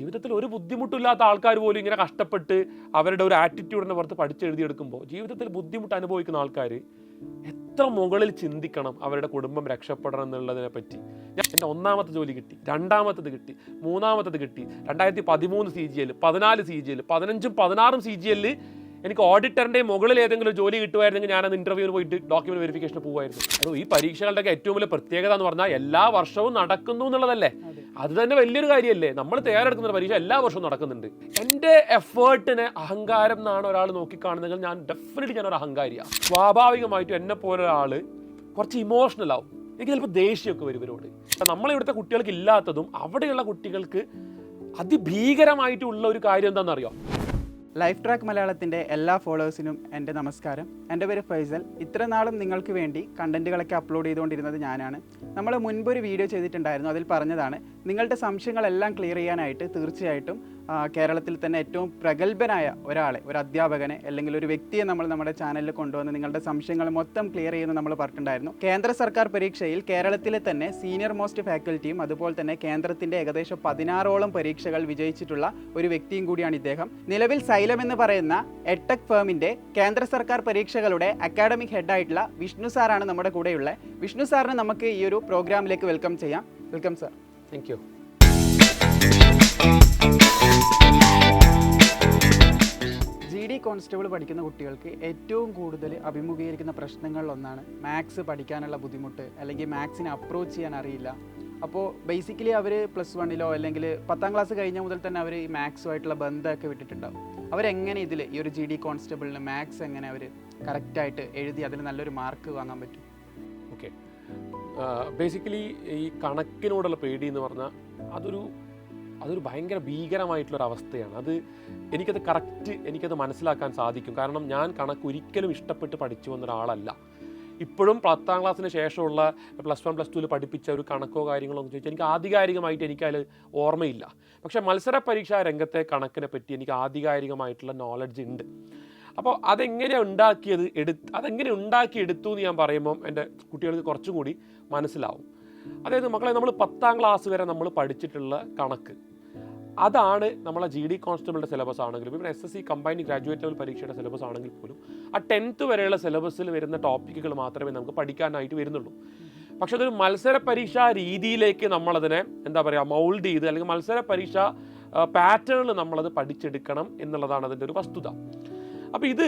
ജീവിതത്തിൽ ഒരു ബുദ്ധിമുട്ടില്ലാത്ത ആൾക്കാർ പോലും ഇങ്ങനെ കഷ്ടപ്പെട്ട് അവരുടെ ഒരു ആറ്റിറ്റ്യൂഡിനെ പുറത്ത് പഠിച്ചെഴുതിയെടുക്കുമ്പോൾ ജീവിതത്തിൽ ബുദ്ധിമുട്ട് അനുഭവിക്കുന്ന ആൾക്കാർ എത്ര മുകളിൽ ചിന്തിക്കണം അവരുടെ കുടുംബം രക്ഷപ്പെടണം എന്നുള്ളതിനെ പറ്റി. ഞാൻ എന്റെ ഒന്നാമത്തെ ജോലി കിട്ടി രണ്ടാമത്തത് കിട്ടി മൂന്നാമത്തത് കിട്ടി. രണ്ടായിരത്തി പതിമൂന്ന് സി ജി എൽ പതിനാല് സി ജി എൽ പതിനഞ്ചും പതിനാറും സി ജി എല്ലിൽ എനിക്ക് ഓഡിറ്ററിന്റെ മുകളിൽ ഏതെങ്കിലും ജോലി കിട്ടുമായിരുന്നെങ്കിൽ ഞാനത് ഇന്റർവ്യൂവിന് പോയിട്ട് ഡോക്യുമെന്റ് വെരിഫിക്കേഷന് പോകുമായിരുന്നു അപ്പോൾ ഈ പരീക്ഷകളുടെ ഏറ്റവും വലിയ പ്രത്യേകത എന്ന് പറഞ്ഞാൽ എല്ലാ വർഷവും നടക്കുന്നു എന്നുള്ളതല്ലേ? അത്. തന്നെ വലിയൊരു കാര്യമല്ലേ? നമ്മൾ തയ്യാറെടുക്കുന്ന പരീക്ഷ എല്ലാ വർഷവും നടക്കുന്നുണ്ട്. എന്റെ എഫേർട്ടിനെ അഹങ്കാരം എന്നാണ് ഒരാൾ നോക്കിക്കാണുന്നെങ്കിൽ ഞാൻ ഡെഫിനറ്റ്ലി ഞാനൊരു അഹങ്കാരിയാണ് സ്വാഭാവികമായിട്ടും എന്നെ പോലെ ഒരാൾ കുറച്ച് ഇമോഷണൽ ആവും. എനിക്ക് ചിലപ്പോൾ ദേഷ്യമൊക്കെ വരും ഇവരോട്. നമ്മളിവിടുത്തെ കുട്ടികൾക്ക് ഇല്ലാത്തതും അവിടെയുള്ള കുട്ടികൾക്ക് അതിഭീകരമായിട്ടുള്ള ഒരു കാര്യം എന്താണെന്നറിയോ? ലൈഫ് ട്രാക്ക് മലയാളത്തിന്റെ എല്ലാ ഫോളോവേഴ്സിനും എന്റെ നമസ്കാരം. എന്റെ പേര് ഫൈസൽ. ഇത്ര നാളും നിങ്ങൾക്ക് വേണ്ടി കണ്ടന്റുകളൊക്കെ അപ്ലോഡ് ചെയ്തുകൊണ്ടിരുന്നത് ഞാനാണ്. നമ്മൾ മുൻപൊരു വീഡിയോ ചെയ്തിട്ടുണ്ടായിരുന്നു. അതിൽ പറഞ്ഞതാണ് നിങ്ങളുടെ സംശയങ്ങളെല്ലാം ക്ലിയർ ചെയ്യാനായിട്ട് തീർച്ചയായിട്ടും കേരളത്തിൽ തന്നെ ഏറ്റവും പ്രഗത്ഭനായ ഒരാളെ ഒരു അധ്യാപകനെ അല്ലെങ്കിൽ ഒരു വ്യക്തിയെ നമ്മൾ നമ്മുടെ ചാനലിൽ കൊണ്ടുവന്ന് നിങ്ങളുടെ സംശയങ്ങൾ മൊത്തം ക്ലിയർ ചെയ്യുന്ന നമ്മൾ പറഞ്ഞിട്ടുണ്ടായിരുന്നു. കേന്ദ്ര സർക്കാർ പരീക്ഷയിൽ കേരളത്തിലെ തന്നെ സീനിയർ മോസ്റ്റ് ഫാക്കൽറ്റിയും അതുപോലെ തന്നെ കേന്ദ്രത്തിന്റെ ഏകദേശം പതിനാറോളം പരീക്ഷകൾ വിജയിച്ചിട്ടുള്ള ഒരു വ്യക്തിയും കൂടിയാണ് ഇദ്ദേഹം. നിലവിൽ സൈലം എന്ന് പറയുന്ന എട്ടെക് ഫേമിന്റെ കേന്ദ്ര സർക്കാർ പരീക്ഷകളുടെ അക്കാഡമിക് ഹെഡായിട്ടുള്ള വിഷ്ണു സാറാണ് നമ്മുടെ കൂടെയുള്ള വിഷ്ണു സാറിന് നമുക്ക് ഈ ഒരു പ്രോഗ്രാമിലേക്ക് വെൽക്കം ചെയ്യാം. Welcome sir thank you constable പഠിക്കുന്ന കുട്ടികൾക്ക് ഏറ്റവും കൂടുതൽ അഭിമുഖീകരിക്കുന്ന പ്രശ്നങ്ങളിലൊന്നാണ് മാത്സ് പഠിക്കാനുള്ള ബുദ്ധിമുട്ട് അല്ലെങ്കിൽ മാത്സിനെ അപ്രോച്ച് ചെയ്യാൻ അറിയില്ല. അപ്പോൾ ബേസിക്കലി അവർ പ്ലസ് വണ്ണിലോ അല്ലെങ്കിൽ പത്താം ക്ലാസ് കഴിഞ്ഞ മുതൽ തന്നെ അവർ ഈ മാത്സുമായിട്ടുള്ള ബന്ധമൊക്കെ വിട്ടിട്ടുണ്ടാവും. അവരെങ്ങനെ ഇതിൽ ഈ ഒരു ജി ഡി കോൺസ്റ്റബിളിന് മാത്സ് എങ്ങനെ അവർ കറക്റ്റായിട്ട് എഴുതി അതിൽ നല്ലൊരു മാർക്ക് വാങ്ങാൻ പറ്റും? ഓക്കെ ബേസിക്കലി ഈ കണക്കിനോടുള്ള പേടി എന്ന് പറഞ്ഞാൽ അതൊരു അതൊരു ഭയങ്കര ഭീകരമായിട്ടുള്ളൊരു അവസ്ഥയാണ് അത് എനിക്കത് കറക്റ്റ് എനിക്കത് മനസ്സിലാക്കാൻ സാധിക്കും. കാരണം ഞാൻ കണക്ക് ഒരിക്കലും ഇഷ്ടപ്പെട്ട് പഠിച്ചു വന്ന ഒരാളല്ല. ഇപ്പോഴും പത്താം ക്ലാസ്സിന് ശേഷമുള്ള പ്ലസ് വൺ പ്ലസ് ടുവിൽ പഠിപ്പിച്ച ഒരു കണക്കോ കാര്യങ്ങളോ എന്ന് ചോദിച്ചാൽ എനിക്ക് ആധികാരികമായിട്ട് എനിക്കത് ഓർമ്മയില്ല. പക്ഷേ മത്സര പരീക്ഷാ രംഗത്തെ കണക്കിനെ പറ്റി എനിക്ക് ആധികാരികമായിട്ടുള്ള നോളജ് ഉണ്ട്. അപ്പോൾ അതെങ്ങനെ ഉണ്ടാക്കിയത് എടു അതെങ്ങനെ ഉണ്ടാക്കി എടുത്തു എന്ന് ഞാൻ പറയുമ്പം എന്റെ കുട്ടികൾക്ക് കുറച്ചും കൂടി മനസ്സിലാവും. അതായത് മക്കളെ നമ്മൾ പത്താം ക്ലാസ് വരെ നമ്മൾ പഠിച്ചിട്ടുള്ള കണക്ക്. അതാണ് നമ്മളെ ജി ഡി കോൺസ്റ്റബിളിന്റെ സിലബസ് ആണെങ്കിലും ഇപ്പം S S C combined graduate level പരീക്ഷയുടെ സിലബസ് ആണെങ്കിൽ പോലും ആ ടെൻത്ത് വരെയുള്ള സിലബസിൽ വരുന്ന ടോപ്പിക്കുകൾ മാത്രമേ നമുക്ക് പഠിക്കാനായിട്ട് വരുന്നുള്ളൂ. പക്ഷെ അതൊരു മത്സര പരീക്ഷാ രീതിയിലേക്ക് നമ്മളതിനെ എന്താ പറയുക മൗൾഡ് ചെയ്ത് അല്ലെങ്കിൽ മത്സര പരീക്ഷ പാറ്റേണിൽ നമ്മളത് പഠിച്ചെടുക്കണം എന്നുള്ളതാണ് അതിന്റെ ഒരു വസ്തുത. അപ്പോൾ ഇത്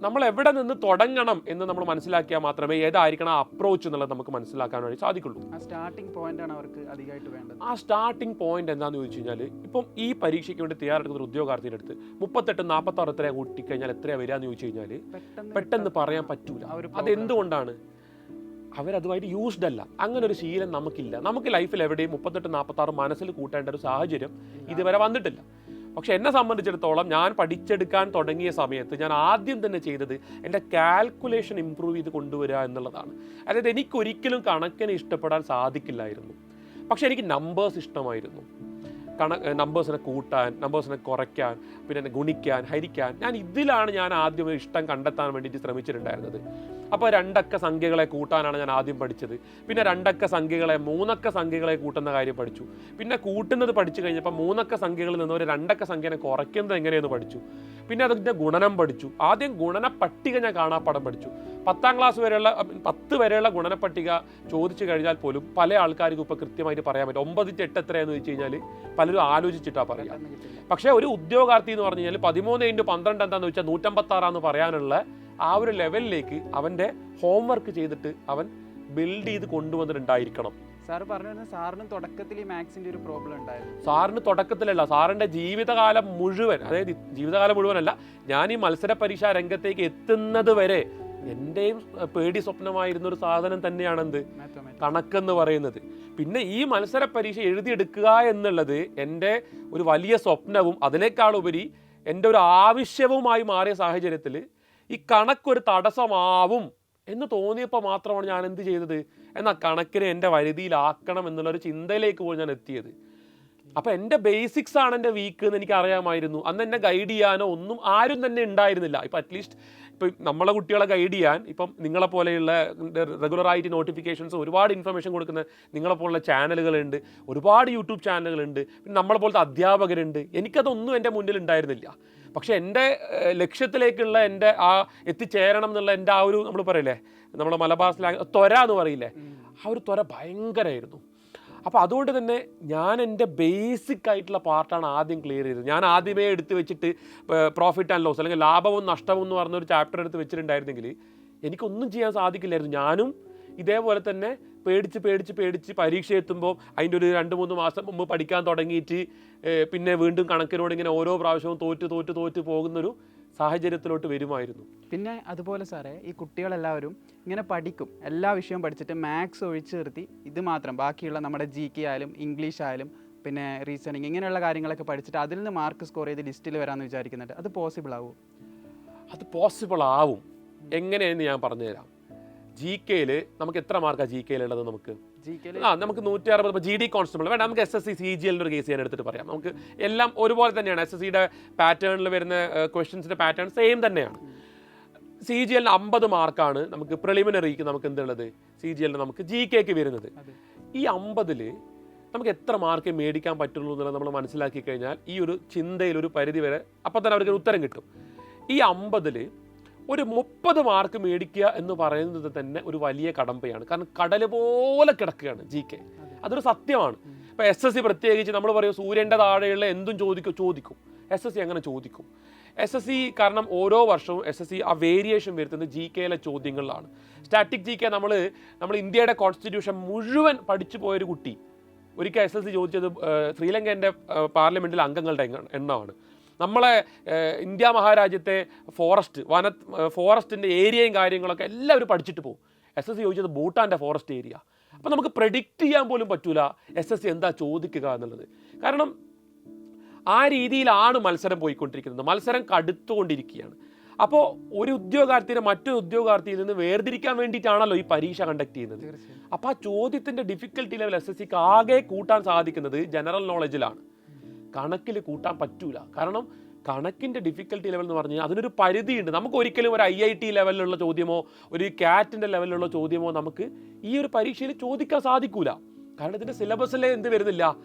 നമ്മൾ എവിടെ നിന്ന് തുടങ്ങണം എന്ന് നമ്മൾ മനസ്സിലാക്കിയാൽ മാത്രമേ ഏതായിരിക്കണം ആ അപ്രോച്ച് എന്നുള്ളത് നമുക്ക് മനസ്സിലാക്കാൻ വേണ്ടി സാധിക്കുള്ളൂ. ആ പോയിന്റ് ആണ് അവർക്ക് അധികമായിട്ട് വേണ്ടത്. ആ സ്റ്റാർട്ടിംഗ് പോയിന്റ് എന്താണെന്ന് ചോദിച്ചു കഴിഞ്ഞാൽ ഇപ്പം ഈ പരീക്ഷയ്ക്ക് വേണ്ടി തയ്യാറെടുക്കുന്ന ഒരു ഉദ്യോഗാർത്ഥിയുടെ അടുത്ത് മുപ്പത്തെട്ട് നാൽപ്പത്താറ് എത്രയാണ് കൂട്ടിക്കഴിഞ്ഞാൽ എത്രയാണ് വരിക എന്ന് ചോദിച്ചു കഴിഞ്ഞാൽ പെട്ടെന്ന് പറയാൻ പറ്റൂല. അതെന്തുകൊണ്ടാണ് അവരതുമായിട്ട് യൂസ്ഡ് അല്ല. അങ്ങനെ ഒരു ശീലം നമുക്കില്ല. നമുക്ക് ലൈഫിൽ എവിടെയും മുപ്പത്തെട്ട് നാൽപ്പത്താറ് മനസ്സിൽ കൂട്ടേണ്ട ഒരു സാഹചര്യം ഇതുവരെ വന്നിട്ടില്ല. പക്ഷെ എന്നെ സംബന്ധിച്ചിടത്തോളം ഞാൻ പഠിച്ചെടുക്കാൻ തുടങ്ങിയ സമയത്ത് ഞാൻ ആദ്യം തന്നെ ചെയ്തത് എന്റെ കാൽക്കുലേഷൻ ഇമ്പ്രൂവ് ചെയ്ത് കൊണ്ടുവരിക എന്നുള്ളതാണ്. അതായത് എനിക്കൊരിക്കലും കണക്കിനെ ഇഷ്ടപ്പെടാൻ സാധിക്കില്ലായിരുന്നു. പക്ഷെ എനിക്ക് നമ്പേഴ്സ് ഇഷ്ടമായിരുന്നു. കണ നമ്പേഴ്സിനെ കൂട്ടാൻ നമ്പേഴ്സിനെ കുറയ്ക്കാൻ പിന്നെ ഗുണിക്കാൻ ഹരിക്കാൻ. ഞാൻ ഇതിലാണ് ഞാൻ ആദ്യം ഇഷ്ടം കണ്ടെത്താൻ വേണ്ടിയിട്ട് ശ്രമിച്ചിട്ടുണ്ടായിരുന്നത്. അപ്പോൾ രണ്ടക്ക സംഖ്യകളെ കൂട്ടാനാണ് ഞാൻ ആദ്യം പഠിച്ചത്. പിന്നെ രണ്ടക്ക സംഖ്യകളെ മൂന്നക്ക സംഖ്യകളെ കൂട്ടുന്ന കാര്യം പഠിച്ചു. പിന്നെ കൂട്ടുന്നത് പഠിച്ചു കഴിഞ്ഞപ്പോൾ മൂന്നക്ക സംഖ്യകളിൽ നിന്ന് ഒരു രണ്ടക്ക സംഖ്യനെ കുറയ്ക്കുന്നത് എങ്ങനെയെന്ന് പഠിച്ചു. പിന്നെ അതിന്റെ ഗുണനം പഠിച്ചു. ആദ്യം ഗുണന പട്ടിക ഞാൻ കാണാപ്പാടം പഠിച്ചു. പത്താം ക്ലാസ് വരെയുള്ള പത്ത് വരെയുള്ള ഗുണന പട്ടിക ചോദിച്ചു കഴിഞ്ഞാൽ പോലും പല ആൾക്കാർക്കും ഇപ്പോൾ കൃത്യമായിട്ട് പറയാൻ പറ്റും. ഒമ്പതിന്റെ എട്ട് എത്രയാണെന്ന് ചോദിച്ചു കഴിഞ്ഞാൽ പലരും ആലോചിച്ചിട്ടാണ് പറയുക പക്ഷേ ഒരു ഉദ്യോഗാർത്ഥി എന്ന് പറഞ്ഞു കഴിഞ്ഞാൽ പതിമൂന്ന് ഇന്റു പന്ത്രണ്ട് എന്താണെന്ന് വെച്ചാൽ നൂറ്റമ്പത്താറാന്ന് പറയാനുള്ള ആ ഒരു ലെവലിലേക്ക് അവന്റെ ഹോംവർക്ക് ചെയ്തിട്ട് അവൻ ബിൽഡ് ചെയ്ത് കൊണ്ടുവന്നിട്ടുണ്ടായിരിക്കണം. സാർ പറഞ്ഞു സാറിന് സാറിനും തുടക്കത്തിൽ ഈ മാത്സിന്റെ ഒരു പ്രോബ്ലം ഉണ്ടായിരുന്നു. സാറിന് തുടക്കത്തിലല്ല സാറിന്റെ ജീവിതകാലം മുഴുവൻ അതായത് ജീവിതകാലം മുഴുവനല്ല ഞാൻ ഈ മത്സര പരീക്ഷാ രംഗത്തേക്ക് എത്തുന്നത് വരെ എന്റെയും പേടി സ്വപ്നമായിരുന്ന ഒരു സാധനം തന്നെയാണെന്ത്? കണക്കെന്ന് പറയുന്നത്. പിന്നെ ഈ മത്സര പരീക്ഷ എഴുതിയെടുക്കുക എന്നുള്ളത് എന്റെ ഒരു വലിയ സ്വപ്നവും അതിനേക്കാളുപരി എന്റെ ഒരു ആവശ്യവുമായി മാറിയ സാഹചര്യത്തിൽ ഈ കണക്കൊരു തടസ്സമാവും എന്ന് തോന്നിയപ്പോൾ മാത്രമാണ് ഞാൻ എന്ത് ചെയ്തത്? എന്നാൽ കണക്കിനെ എന്റെ വരുതിയിലാക്കണം എന്നുള്ളൊരു ചിന്തയിലേക്ക് പോയി ഞാൻ എത്തിയത്. അപ്പം എന്റെ ബേസിക്സ് ആണ് എന്റെ വീക്ക് എന്ന് എനിക്ക് അറിയാമായിരുന്നു അന്ന് എന്നെ ഗൈഡ് ചെയ്യാനോ ഒന്നും ആരും തന്നെ ഉണ്ടായിരുന്നില്ല. ഇപ്പം അറ്റ്ലീസ്റ്റ് ഇപ്പം നമ്മളെ കുട്ടികളെ ഗൈഡ് ചെയ്യാൻ ഇപ്പം നിങ്ങളെ പോലെയുള്ള റെഗുലറായിട്ട് നോട്ടിഫിക്കേഷൻസ് ഒരുപാട് ഇൻഫർമേഷൻ കൊടുക്കുന്ന നിങ്ങളെ പോലുള്ള ചാനലുകളുണ്ട് ഒരുപാട് യൂട്യൂബ് ചാനലുകളുണ്ട് പിന്നെ നമ്മളെ പോലത്തെ അധ്യാപകരുണ്ട്. എനിക്കതൊന്നും എന്റെ മുന്നിൽ ഉണ്ടായിരുന്നില്ല. പക്ഷെ എന്റെ ലക്ഷ്യത്തിലേക്കുള്ള എന്റെ ആ എത്തിച്ചേരണം എന്നുള്ള എന്റെ ആ ഒരു നമ്മൾ പറയില്ലേ? നമ്മുടെ മലബാർ സ്ലാങ് ത്വര എന്ന് പറയില്ലേ? ആ ഒരു ത്വര ഭയങ്കരമായിരുന്നു അപ്പോൾ അതുകൊണ്ട് തന്നെ ഞാൻ എന്റെ ബേസിക് ആയിട്ടുള്ള പാർട്ടാണ് ആദ്യം ക്ലിയർ ചെയ്തത്. ഞാൻ ആദ്യമേ എടുത്ത് വെച്ചിട്ട് പ്രോഫിറ്റ് ആൻഡ് ലോസ് അല്ലെങ്കിൽ ലാഭവും നഷ്ടവും എന്ന് പറഞ്ഞൊരു ചാപ്റ്റർ എടുത്ത് വെച്ചിട്ടുണ്ടായിരുന്നെങ്കിൽ എനിക്കൊന്നും ചെയ്യാൻ സാധിക്കില്ലായിരുന്നു. ഞാനും ഇതേപോലെ തന്നെ പേടിച്ച് പേടിച്ച് പേടിച്ച് പരീക്ഷ എത്തുമ്പോൾ അതിന്റെ ഒരു രണ്ട് മൂന്ന് മാസം മുമ്പ് പഠിക്കാൻ തുടങ്ങിയിട്ട് പിന്നെ വീണ്ടും കണക്കിനോട് ഇങ്ങനെ ഓരോ പ്രാവശ്യവും തോറ്റ് തോറ്റ് തോറ്റ് പോകുന്നൊരു സാഹചര്യത്തിലോട്ട് വരുമായിരുന്നു. പിന്നെ അതുപോലെ സാറേ ഈ കുട്ടികളെല്ലാവരും ഇങ്ങനെ പഠിക്കും. എല്ലാ വിഷയവും പഠിച്ചിട്ട് മാത്സ് ഒഴിച്ചു നിർത്തി. ഇത് മാത്രം. ബാക്കിയുള്ള നമ്മുടെ ജി കെ ആയാലും ഇംഗ്ലീഷ് ആയാലും പിന്നെ റീസണിങ് ഇങ്ങനെയുള്ള കാര്യങ്ങളൊക്കെ പഠിച്ചിട്ട് അതിൽ നിന്ന് മാർക്ക് സ്കോർ ചെയ്ത് ലിസ്റ്റിൽ വരാമെന്ന് വിചാരിക്കുന്നുണ്ട്. അത് പോസിബിൾ ആവും? അത് പോസിബിൾ ആവും. എങ്ങനെയെന്ന് ഞാൻ പറഞ്ഞുതരാം. ജി കെയിൽ നമുക്ക് എത്ര മാർക്കാണ് ജി കെയിലുള്ളത് നമുക്ക്? ആ നമുക്ക് നൂറ്റി അറുപത് ജി ഡി കോൺസ്റ്റബിൾ വേണ്ട നമുക്ക് S S C C G എല്ലിന്റെ ഒരു കേസ് ഞാൻ എടുത്തിട്ട് പറയാം. നമുക്ക് എല്ലാം ഒരുപോലെ തന്നെയാണ്. എസ് എസ് സിയുടെ പാറ്റേണിൽ വരുന്ന ക്വസ്റ്റ്യൻസിന്റെ പാറ്റേൺ സെയിം തന്നെയാണ്. സി ജി എല്ലിന് അമ്പത് മാർക്കാണ് നമുക്ക് പ്രിലിമിനറിക്ക് നമുക്ക് എന്തുള്ളത്? സി ജി എല്ലിന് നമുക്ക് ജി കെക്ക് വരുന്നത്. ഈ അമ്പതിൽ നമുക്ക് എത്ര മാർക്ക് മേടിക്കാൻ പറ്റുള്ളൂ എന്നുള്ളത് നമ്മൾ മനസ്സിലാക്കി കഴിഞ്ഞാൽ ഈ ഒരു ചിന്തയിൽ ഒരു പരിധി വരെ അപ്പം തന്നെ അവർക്ക് ഉത്തരം കിട്ടും. ഈ അമ്പതിൽ ഒരു മുപ്പത് മാർക്ക് മേടിക്കുക എന്ന് പറയുന്നത് തന്നെ ഒരു വലിയ കടമ്പയാണ്. കാരണം കടൽ പോലെ കിടക്കുകയാണ് ജി കെ അതൊരു സത്യമാണ്. ഇപ്പൊ എസ് എസ് സി പ്രത്യേകിച്ച് നമ്മൾ പറയും സൂര്യന്റെ താഴെയുള്ള എന്തും ചോദിക്കും ചോദിക്കും. എസ് എസ് സി അങ്ങനെ ചോദിക്കും. എസ് എസ് സി കാരണം ഓരോ വർഷവും എസ് എസ് സി ആ വേരിയേഷൻ വരുത്തുന്നത് ജി കെയിലെ ചോദ്യങ്ങളിലാണ്. സ്റ്റാറ്റിക് ജി കെ നമ്മൾ നമ്മൾ ഇന്ത്യയുടെ കോൺസ്റ്റിറ്റ്യൂഷൻ മുഴുവൻ പഠിച്ചു പോയൊരു കുട്ടി. ഒരിക്കൽ എസ് എസ് സി ചോദിച്ചത് ശ്രീലങ്കന്റെ പാർലമെന്റിലെ അംഗങ്ങളുടെ എണ്ണമാണ്. നമ്മളെ ഇന്ത്യ മഹാരാജ്യത്തെ ഫോറസ്റ്റ് വന ഫോറസ്റ്റിന്റെ ഏരിയയും കാര്യങ്ങളൊക്കെ എല്ലാവരും പഠിച്ചിട്ട് പോകും. എസ് എസ് സി ചോദിച്ചത് ഭൂട്ടാന്റെ ഫോറസ്റ്റ് ഏരിയ അപ്പോൾ നമുക്ക് പ്രഡിക്റ്റ് ചെയ്യാൻ പോലും പറ്റൂല എസ് എസ് സി എന്താ ചോദിക്കുക എന്നുള്ളത്. കാരണം ആ രീതിയിലാണ് മത്സരം പോയിക്കൊണ്ടിരിക്കുന്നത്. മത്സരം കടുത്തുകൊണ്ടിരിക്കുകയാണ്. അപ്പോൾ ഒരു ഉദ്യോഗാർത്ഥിനെ മറ്റൊരു ഉദ്യോഗാർത്ഥിയിൽ നിന്ന് വേർതിരിക്കാൻ വേണ്ടിയിട്ടാണല്ലോ ഈ പരീക്ഷ കണ്ടക്ട് ചെയ്യുന്നത്. അപ്പോൾ ആ ചോദ്യത്തിന്റെ ഡിഫിക്കൽട്ടി ലെവൽ എസ് എസ് സിക്ക് ആകെ കൂട്ടാൻ സാധിക്കുന്നത് ജനറൽ നോളജിലാണ് കണക്കിൽ കൂട്ടാൻ പറ്റൂല. കാരണം കണക്കിന്റെ ഡിഫിക്കൽട്ടി ലെവൽ എന്ന് പറഞ്ഞാൽ അതിനൊരു പരിധിയുണ്ട്. നമുക്ക് ഒരിക്കലും ഒരു ഐ ഐ ടി ലെവലിലുള്ള ചോദ്യമോ ഒരു കാറ്റിന്റെ ലെവലിലുള്ള ചോദ്യമോ നമുക്ക് ഈ ഒരു പരീക്ഷയിൽ ചോദിക്കാൻ സാധിക്കൂല. കാരണം ഇതിന്റെ സിലബസിലെ എന്ത് വരുന്നില്ല?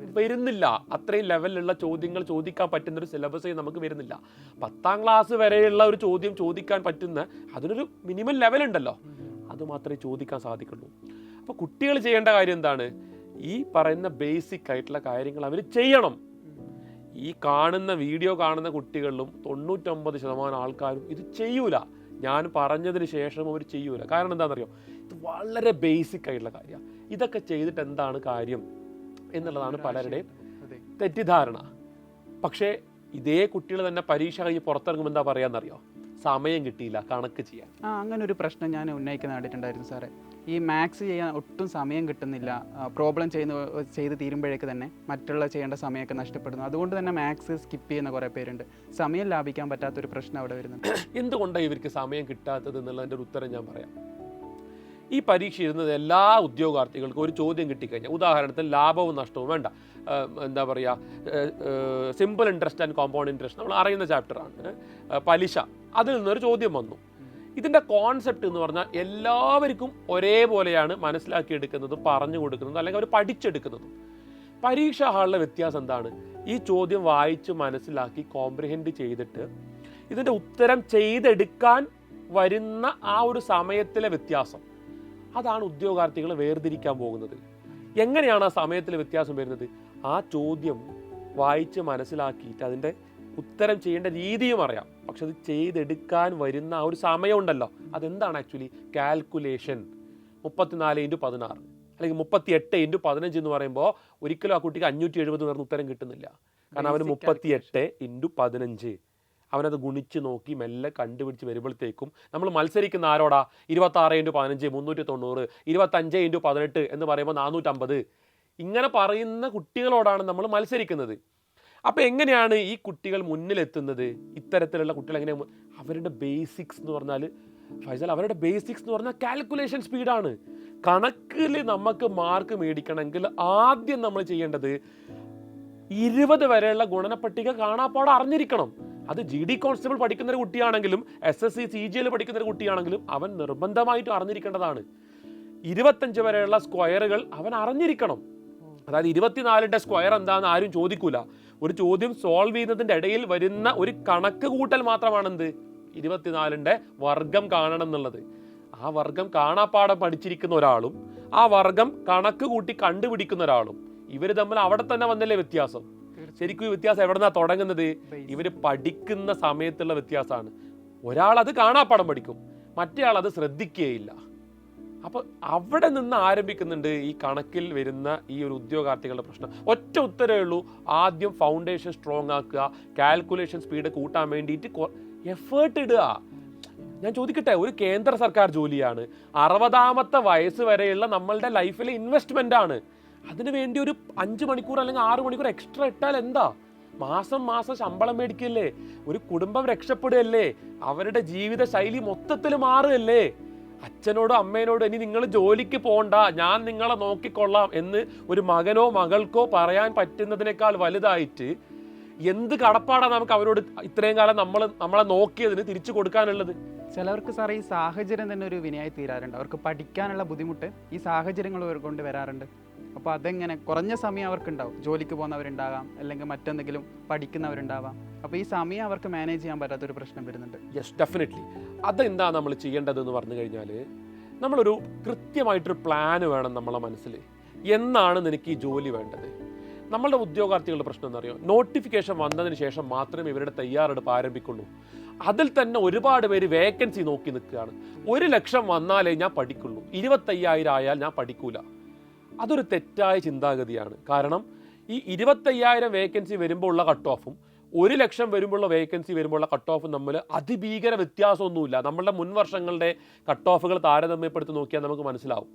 വരുന്നില്ല. അത്രയും ലെവലിലുള്ള ചോദ്യങ്ങൾ ചോദിക്കാൻ പറ്റുന്ന ഒരു സിലബസേ നമുക്ക് വരുന്നില്ല. പത്താം ക്ലാസ് വരെയുള്ള ഒരു ചോദ്യം ചോദിക്കാൻ പറ്റുന്ന അതിനൊരു മിനിമം ലെവൽ ഉണ്ടല്ലോ. അത് മാത്രമേ ചോദിക്കാൻ സാധിക്കുള്ളൂ. അപ്പോൾ കുട്ടികൾ ചെയ്യേണ്ട കാര്യം എന്താണ്? ഈ പറയുന്ന ബേസിക് ആയിട്ടുള്ള കാര്യങ്ങൾ അവർ ചെയ്യണം. ഈ കാണുന്ന വീഡിയോ കാണുന്ന കുട്ടികളിലും തൊണ്ണൂറ്റൊമ്പത് ശതമാനം ആൾക്കാരും ഇത് ചെയ്യൂല. ഞാൻ പറഞ്ഞതിന് ശേഷം അവർ ചെയ്യൂല. കാരണം എന്താണെന്നറിയോ? ഇത് വളരെ ബേസിക് ആയിട്ടുള്ള കാര്യമാണ് ഇതൊക്കെ ചെയ്തിട്ട് എന്താണ് കാര്യം എന്നുള്ളതാണ് പലരുടെയും തെറ്റിദ്ധാരണ. പക്ഷേ ഇതേ കുട്ടികൾ തന്നെ പരീക്ഷ കഴിഞ്ഞ് പുറത്തിറങ്ങുമ്പോൾ എന്താ പറയാന്നറിയോ? സമയം കിട്ടിയില്ല കണക്ക് ചെയ്യാൻ. ആ അങ്ങനെ ഒരു പ്രശ്നം ഞാൻ ഉന്നയിക്കുന്ന കണ്ടിട്ടുണ്ടായിരുന്നു സാറേ. ഈ മാത്സ് ചെയ്യാൻ ഒട്ടും സമയം കിട്ടുന്നില്ല. പ്രോബ്ലം ചെയ്യുന്ന ചെയ്ത് തീരുമ്പോഴേക്ക് തന്നെ മറ്റുള്ള ചെയ്യേണ്ട സമയമൊക്കെ നഷ്ടപ്പെടുന്നു. അതുകൊണ്ട് തന്നെ മാത്സ് സ്കിപ്പ് ചെയ്യുന്ന കുറേ പേരുണ്ട്. സമയം ലാഭിക്കാൻ പറ്റാത്തൊരു പ്രശ്നം അവിടെ വരുന്നുണ്ട്. എന്തുകൊണ്ടാണ് ഇവർക്ക് സമയം കിട്ടാത്തത് എന്നുള്ളതിന്റെ ഒരു ഉത്തരം ഞാൻ പറയാം. ഈ പരീക്ഷ ഇരുന്നത് എല്ലാ ഉദ്യോഗാർത്ഥികൾക്കും ഒരു ചോദ്യം കിട്ടിക്കഴിഞ്ഞാൽ ഉദാഹരണത്തിന് ലാഭവും നഷ്ടവും വേണ്ട. എന്താ പറയുക simple interest and compound interest നമ്മൾ അറിയുന്ന ചാപ്റ്ററാണ് പലിശ. അതിൽ നിന്നൊരു ചോദ്യം വന്നു. ഇതിന്റെ കോൺസെപ്റ്റ് എന്ന് പറഞ്ഞാൽ എല്ലാവർക്കും ഒരേപോലെയാണ് മനസ്സിലാക്കിയെടുക്കുന്നതും പറഞ്ഞു കൊടുക്കുന്നതും അല്ലെങ്കിൽ അവർ പഠിച്ചെടുക്കുന്നതും. പരീക്ഷാ ഹാളിലെ വ്യത്യാസം എന്താണ്? ഈ ചോദ്യം വായിച്ച് മനസ്സിലാക്കി കോംപ്രിഹെൻഡ് ചെയ്തിട്ട് ഇതിന്റെ ഉത്തരം ചെയ്തെടുക്കാൻ വരുന്ന ആ ഒരു സമയത്തിലെ വ്യത്യാസം. അതാണ് ഉദ്യോഗാർത്ഥികൾ വേർതിരിക്കാൻ പോകുന്നത്. എങ്ങനെയാണ് ആ സമയത്തിൽ വ്യത്യാസം വരുന്നത്? ആ ചോദ്യം വായിച്ച് മനസ്സിലാക്കിയിട്ട് അതിന്റെ ഉത്തരം ചെയ്യേണ്ട രീതിയും അറിയാം. പക്ഷെ അത് ചെയ്തെടുക്കാൻ വരുന്ന ആ ഒരു സമയമുണ്ടല്ലോ. അതെന്താണ് ആക്ച്വലി? കാൽക്കുലേഷൻ. മുപ്പത്തിനാല് ഇന്റു പതിനാറ്. അല്ലെങ്കിൽ മുപ്പത്തി എട്ട് ഇന്റു പതിനഞ്ച് എന്ന് പറയുമ്പോൾ ഒരിക്കലും ആ കുട്ടിക്ക് അഞ്ഞൂറ്റി എഴുപത് പറഞ്ഞ ഉത്തരം കിട്ടുന്നില്ല. കാരണം അവന് മുപ്പത്തി എട്ട് ഇന്റു പതിനഞ്ച്. അവനത് ഗുണിച്ച് നോക്കി മെല്ലെ കണ്ടുപിടിച്ച് വരുമ്പോഴത്തേക്കും നമ്മൾ മത്സരിക്കുന്ന ആരോടാ? ഇരുപത്തി ആറ് ഇന്റു പതിനഞ്ച് മുന്നൂറ്റി തൊണ്ണൂറ് ഇരുപത്തഞ്ച് ഇന്റു പതിനെട്ട് എന്ന് പറയുമ്പോൾ നാനൂറ്റമ്പത് ഇങ്ങനെ പറയുന്ന കുട്ടികളോടാണ് നമ്മൾ മത്സരിക്കുന്നത്. അപ്പോൾ എങ്ങനെയാണ് ഈ കുട്ടികൾ മുന്നിലെത്തുന്നത്? ഇത്തരത്തിലുള്ള കുട്ടികൾ എങ്ങനെ അവരുടെ ബേസിക്സ് എന്ന് പറഞ്ഞാൽ ഫൈസൽ അവരുടെ ബേസിക്സ് എന്ന് പറഞ്ഞാൽ കാൽക്കുലേഷൻ സ്പീഡാണ് കണക്കിൽ നമുക്ക് മാർക്ക് മേടിക്കണമെങ്കിൽ ആദ്യം നമ്മൾ ചെയ്യേണ്ടത് ഇരുപത് വരെയുള്ള ഗുണനപ്പട്ടിക കാണാപ്പാടെ അറിഞ്ഞിരിക്കണം. അത് ജി ഡി കോൺസ്റ്റബിൾ പഠിക്കുന്ന ഒരു കുട്ടിയാണെങ്കിലും S S C C G L പഠിക്കുന്ന ഒരു കുട്ടിയാണെങ്കിലും അവൻ നിർബന്ധമായിട്ട് അറിഞ്ഞിരിക്കേണ്ടതാണ്. ഇരുപത്തഞ്ച് വരെയുള്ള സ്ക്വയറുകൾ അവൻ അറിഞ്ഞിരിക്കണം. അതായത് ഇരുപത്തിനാലിന്റെ സ്ക്വയർ എന്താണെന്ന് ആരും ചോദിക്കൂല. ഒരു ചോദ്യം സോൾവ് ചെയ്യുന്നതിന്റെ ഇടയിൽ വരുന്ന ഒരു കണക്ക് കൂട്ടൽ മാത്രമാണെന്ത്? ഇരുപത്തിനാലിന്റെ വർഗം കാണണം എന്നുള്ളത്. ആ വർഗം കാണാപ്പാടം പഠിച്ചിരിക്കുന്ന ഒരാളും ആ വർഗം കണക്ക് കൂട്ടി കണ്ടുപിടിക്കുന്ന ഒരാളും ഇവർ തമ്മിൽ അവിടെ തന്നെ വന്നല്ലേ വ്യത്യാസം? ശരിക്കും ഈ വ്യത്യാസം എവിടെന്നാ തുടങ്ങുന്നത്? ഇവർ പഠിക്കുന്ന സമയത്തുള്ള വ്യത്യാസമാണ് ഒരാൾ അത് കാണാപ്പാടം പഠിക്കും. മറ്റേ ആൾ അത് ശ്രദ്ധിക്കുകയില്ല അപ്പോൾ അവിടെ നിന്ന് ആരംഭിക്കുന്നുണ്ട് ഈ കണക്കിൽ വരുന്ന ഈ ഒരു ഉദ്യോഗാർത്ഥികളുടെ പ്രശ്നം. ഒറ്റ ഉത്തരവേ ഉള്ളൂ. ആദ്യം ഫൗണ്ടേഷൻ സ്ട്രോങ് ആക്കുക. കാൽക്കുലേഷൻ സ്പീഡ് കൂട്ടാൻ വേണ്ടിയിട്ട് എഫേർട്ട് ഇടുക. ഞാൻ ചോദിക്കട്ടെ ഒരു കേന്ദ്ര സർക്കാർ ജോലിയാണ്. അറുപതാമത്തെ വയസ്സ് വരെയുള്ള നമ്മളുടെ ലൈഫിലെ ഇൻവെസ്റ്റ്മെന്റ് ആണ്. അതിനു വേണ്ടി ഒരു അഞ്ച് മണിക്കൂർ അല്ലെങ്കിൽ ആറ് മണിക്കൂർ എക്സ്ട്രാ ഇട്ടാൽ എന്താ? മാസം മാസം ശമ്പളം മേടിക്കല്ലേ ഒരു കുടുംബം രക്ഷപ്പെടുകയല്ലേ? അവരുടെ ജീവിത ശൈലി മൊത്തത്തിൽ മാറുകയല്ലേ? അച്ഛനോടും അമ്മേനോടും ഇനി നിങ്ങൾ ജോലിക്ക് പോണ്ട ഞാൻ നിങ്ങളെ നോക്കിക്കൊള്ളാം എന്ന് ഒരു മകനോ മകൾക്കോ പറയാൻ പറ്റുന്നതിനേക്കാൾ വലുതായിട്ട് എന്ത് കടപ്പാടാണ് നമുക്ക് അവരോട് ഇത്രയും കാലം നമ്മൾ നമ്മളെ നോക്കിയതിന് തിരിച്ചു കൊടുക്കാനുള്ളത്? ചിലവർക്ക് സാർ ഈ സാഹചര്യം തന്നെ ഒരു വിനയായി തീരാറുണ്ട്. അവർക്ക് പഠിക്കാനുള്ള ബുദ്ധിമുട്ട് ഈ സാഹചര്യങ്ങൾ കൊണ്ട് വരാറുണ്ട്. അപ്പോൾ അതെങ്ങനെ? കുറഞ്ഞ സമയം അവർക്കുണ്ടാവും. ജോലിക്ക് പോകുന്നവരുണ്ടാകാം അല്ലെങ്കിൽ മറ്റെന്തെങ്കിലും പഠിക്കുന്നവരുണ്ടാവാം. അപ്പോൾ ഈ സമയം അവർക്ക് മാനേജ് ചെയ്യാൻ പറ്റാത്തൊരു പ്രശ്നം വരുന്നുണ്ട്. യെസ് ഡെഫിനറ്റ്ലി അതെന്താ നമ്മൾ ചെയ്യേണ്ടതെന്ന് പറഞ്ഞു കഴിഞ്ഞാൽ നമ്മളൊരു കൃത്യമായിട്ടൊരു പ്ലാൻ വേണം നമ്മളെ മനസ്സിൽ. എന്നാണ് നിനക്ക് ഈ ജോലി വേണ്ടത്? നമ്മളുടെ ഉദ്യോഗാർത്ഥികളുടെ പ്രശ്നം എന്നറിയോ നോട്ടിഫിക്കേഷൻ വന്നതിന് ശേഷം മാത്രമേ ഇവരുടെ തയ്യാറെടുപ്പ് ആരംഭിക്കുള്ളൂ. അതിൽ തന്നെ ഒരുപാട് പേര് വേക്കൻസി നോക്കി നിൽക്കുകയാണ്. ഒരു ലക്ഷം വന്നാലേ ഞാൻ പഠിക്കുള്ളൂ. ഇരുപത്തയ്യായിരം ആയാൽ ഞാൻ പഠിക്കൂല. അതൊരു തെറ്റായ ചിന്താഗതിയാണ്. കാരണം ഈ ഇരുപത്തയ്യായിരം വേക്കൻസി വരുമ്പോൾ ഉള്ള കട്ട് ഓഫും ഒരു ലക്ഷം വരുമ്പോഴുള്ള വേക്കൻസി വരുമ്പോഴുള്ള കട്ട് ഓഫും നമ്മൾ അതിഭീകര വ്യത്യാസമൊന്നുമില്ല. നമ്മളുടെ മുൻ വർഷങ്ങളുടെ കട്ട് ഓഫുകൾ താരതമ്യപ്പെടുത്തി നോക്കിയാൽ നമുക്ക് മനസ്സിലാവും.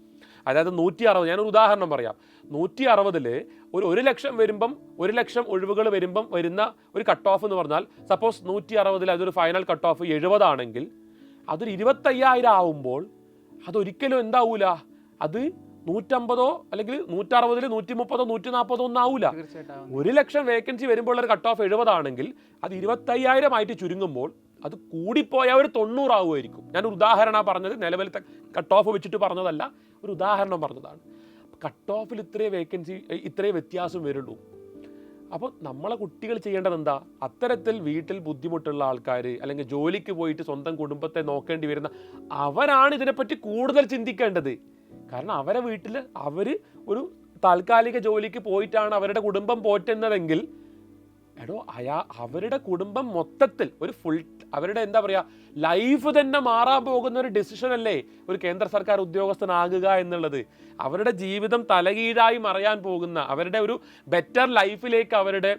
അതായത് നൂറ്റി അറുപത് ഞാനൊരു ഉദാഹരണം പറയാം. നൂറ്റി അറുപതിൽ ഒരു ഒരു ലക്ഷം വരുമ്പം ഒരു ലക്ഷം ഒഴിവുകൾ വരുമ്പം വരുന്ന ഒരു കട്ട് ഓഫ് എന്ന് പറഞ്ഞാൽ സപ്പോസ് നൂറ്റി അറുപതിൽ അതൊരു ഫൈനൽ കട്ട് ഓഫ് എഴുപതാണെങ്കിൽ അതൊരു ഇരുപത്തയ്യായിരം ആവുമ്പോൾ അതൊരിക്കലും എന്താവൂല? അത് നൂറ്റമ്പതോ അല്ലെങ്കിൽ നൂറ്ററുപതിൽ നൂറ്റി മുപ്പതോ നൂറ്റി നാൽപ്പതോ ഒന്നും ആവില്ല ഒരു ലക്ഷം വേക്കൻസി വരുമ്പോൾ ഒരു കട്ട് ഓഫ് എഴുപതാണെങ്കിൽ അത് ഇരുപത്തയ്യായിരം ആയിട്ട് ചുരുങ്ങുമ്പോൾ അത് കൂടിപ്പോയ ഒരു തൊണ്ണൂറാവുമായിരിക്കും. ഞാൻ ഉദാഹരണം പറഞ്ഞത് നിലവിലത്തെ കട്ട് ഓഫ് വെച്ചിട്ട് പറഞ്ഞതല്ല ഒരു ഉദാഹരണം പറഞ്ഞതാണ്. കട്ട് ഓഫിൽ ഇത്രേ വേക്കൻസി ഇത്രേ വ്യത്യാസം വരുള്ളൂ. അപ്പോൾ നമ്മളെ കുട്ടികൾ ചെയ്യേണ്ടത് എന്താ? അത്തരത്തിൽ വീട്ടിൽ ബുദ്ധിമുട്ടുള്ള ആൾക്കാർ അല്ലെങ്കിൽ ജോലിക്ക് പോയിട്ട് സ്വന്തം കുടുംബത്തെ നോക്കേണ്ടി വരുന്ന അവരാണ് ഇതിനെപ്പറ്റി കൂടുതൽ ചിന്തിക്കേണ്ടത്. കാരണം അവരെ വീട്ടിൽ അവർ ഒരു താൽക്കാലിക ജോലിക്ക് പോയിട്ടാണ് അവരുടെ കുടുംബം പോറ്റുന്നതെങ്കിൽ എടോ അയാ അവരുടെ കുടുംബം മൊത്തത്തിൽ ഒരു ഫുൾ അവരുടെ എന്താ പറയുക ലൈഫ് തന്നെ മാറാൻ പോകുന്ന ഒരു ഡിസിഷൻ അല്ലേ ഒരു കേന്ദ്ര സർക്കാർ ഉദ്യോഗസ്ഥനാകുക എന്നുള്ളത്. അവരുടെ ജീവിതം തലകീഴായി മറയാൻ പോകുന്ന അവരുടെ ഒരു ബെറ്റർ ലൈഫിലേക്ക് അവരുടെ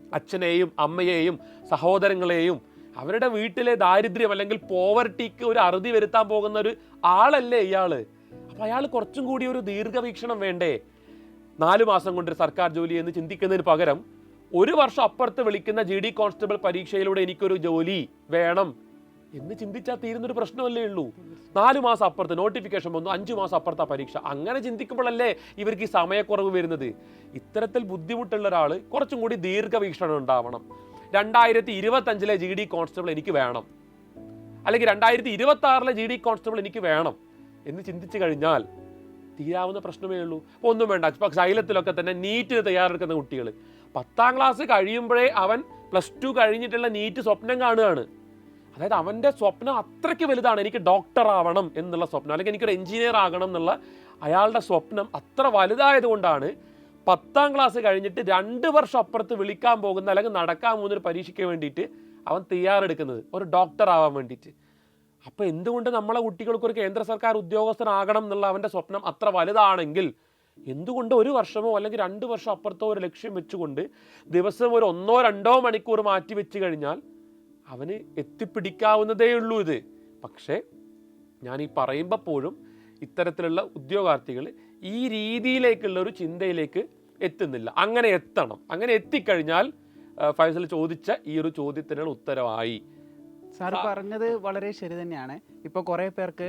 അച്ഛനെയും അമ്മയെയും സഹോദരങ്ങളെയും അവരുടെ വീട്ടിലെ ദാരിദ്ര്യം അല്ലെങ്കിൽ പോവർട്ടിക്ക് ഒരു അറുതി വരുത്താൻ പോകുന്ന ഒരു ആളല്ലേ ഇയാൾ. അപ്പൊ അയാൾ കുറച്ചും കൂടി ഒരു ദീർഘവീക്ഷണം വേണ്ടേ? നാല് മാസം കൊണ്ട് സർക്കാർ ജോലി എന്ന് ചിന്തിക്കുന്നതിന് പകരം ഒരു വർഷം അപ്പുറത്ത് വിളിക്കുന്ന ജി ഡി കോൺസ്റ്റബിൾ പരീക്ഷയിലൂടെ എനിക്കൊരു ജോലി വേണം എന്ന് ചിന്തിച്ചാൽ തീരുന്നൊരു പ്രശ്നമല്ലേ ഉള്ളൂ. നാല് മാസം അപ്പുറത്ത് നോട്ടിഫിക്കേഷൻ വന്നു അഞ്ച് മാസം അപ്പുറത്ത് പരീക്ഷ. അങ്ങനെ ചിന്തിക്കുമ്പോഴല്ലേ ഇവർക്ക് ഈ സമയക്കുറവ് വരുന്നത്. ഇത്തരത്തിൽ ബുദ്ധിമുട്ടുള്ള ഒരാൾ കുറച്ചും കൂടി ദീർഘവീക്ഷണം ഉണ്ടാവണം. രണ്ടായിരത്തി ഇരുപത്തഞ്ചിലെ ജി ഡി കോൺസ്റ്റബിൾ എനിക്ക് വേണം. അല്ലെങ്കിൽ രണ്ടായിരത്തി ഇരുപത്തി ആറിലെ ജി ഡി കോൺസ്റ്റബിൾ എനിക്ക് വേണം. എന്ന് ചിന്തിച്ചു കഴിഞ്ഞാൽ തീരാവുന്ന പ്രശ്നമേ ഉള്ളൂ. അപ്പോൾ ഒന്നും വേണ്ട. ഇപ്പോൾ ശൈലത്തിലൊക്കെ തന്നെ നീറ്റിന് തയ്യാറെടുക്കുന്ന കുട്ടികൾ. പത്താം ക്ലാസ് കഴിയുമ്പോഴേ അവൻ പ്ലസ് ടു കഴിഞ്ഞിട്ടുള്ള നീറ്റ് സ്വപ്നം കാണുകയാണ്. അതായത് അവന്റെ സ്വപ്നം അത്രയ്ക്ക് വലുതാണ്. എനിക്ക് ഡോക്ടർ ആവണം എന്നുള്ള സ്വപ്നം അല്ലെങ്കിൽ എനിക്കൊരു എഞ്ചിനീയർ ആകണം എന്നുള്ള അയാളുടെ സ്വപ്നം അത്ര വലുതായതുകൊണ്ടാണ് പത്താം ക്ലാസ് കഴിഞ്ഞിട്ട് രണ്ട് വർഷം അപ്പുറത്ത് വിളിക്കാൻ പോകുന്ന അല്ലെങ്കിൽ നടക്കാൻ പോകുന്ന ഒരു പരീക്ഷയ്ക്ക് വേണ്ടിയിട്ട് അവൻ തയ്യാറെടുക്കുന്നത്. ഒരു ഡോക്ടർ ആവാൻ വേണ്ടിയിട്ട്. അപ്പോൾ എന്തുകൊണ്ട് നമ്മളെ കുട്ടികൾക്ക് ഒരു കേന്ദ്ര സർക്കാർ ഉദ്യോഗസ്ഥനാകണം എന്നുള്ള അവന്റെ സ്വപ്നം അത്ര വലുതാണെങ്കിൽ എന്തുകൊണ്ട് ഒരു വർഷമോ അല്ലെങ്കിൽ രണ്ട് വർഷം അപ്പുറത്തോ ഒരു ലക്ഷ്യം വെച്ചുകൊണ്ട് ദിവസം ഒരു ഒന്നോ രണ്ടോ മണിക്കൂർ മാറ്റി വെച്ച് കഴിഞ്ഞാൽ അവന് എത്തിപ്പിടിക്കാവുന്നതേ ഉള്ളൂ ഇത്. പക്ഷേ ഞാൻ ഈ പറയുമ്പോൾ പോലും ഇത്തരത്തിലുള്ള ഉദ്യോഗാർത്ഥികൾ ഈ രീതിയിലേക്കുള്ള ഒരു ചിന്തയിലേക്ക് എത്തുന്നില്ല. അങ്ങനെ എത്തണം. അങ്ങനെ എത്തിക്കഴിഞ്ഞാൽ ഫൈസൽ ചോദിച്ച ഈ ഒരു ചോദ്യത്തിനുള്ള ഉത്തരവായി. സാർ പറഞ്ഞത് വളരെ ശരി തന്നെയാണ്. ഇപ്പോൾ കുറേ പേർക്ക്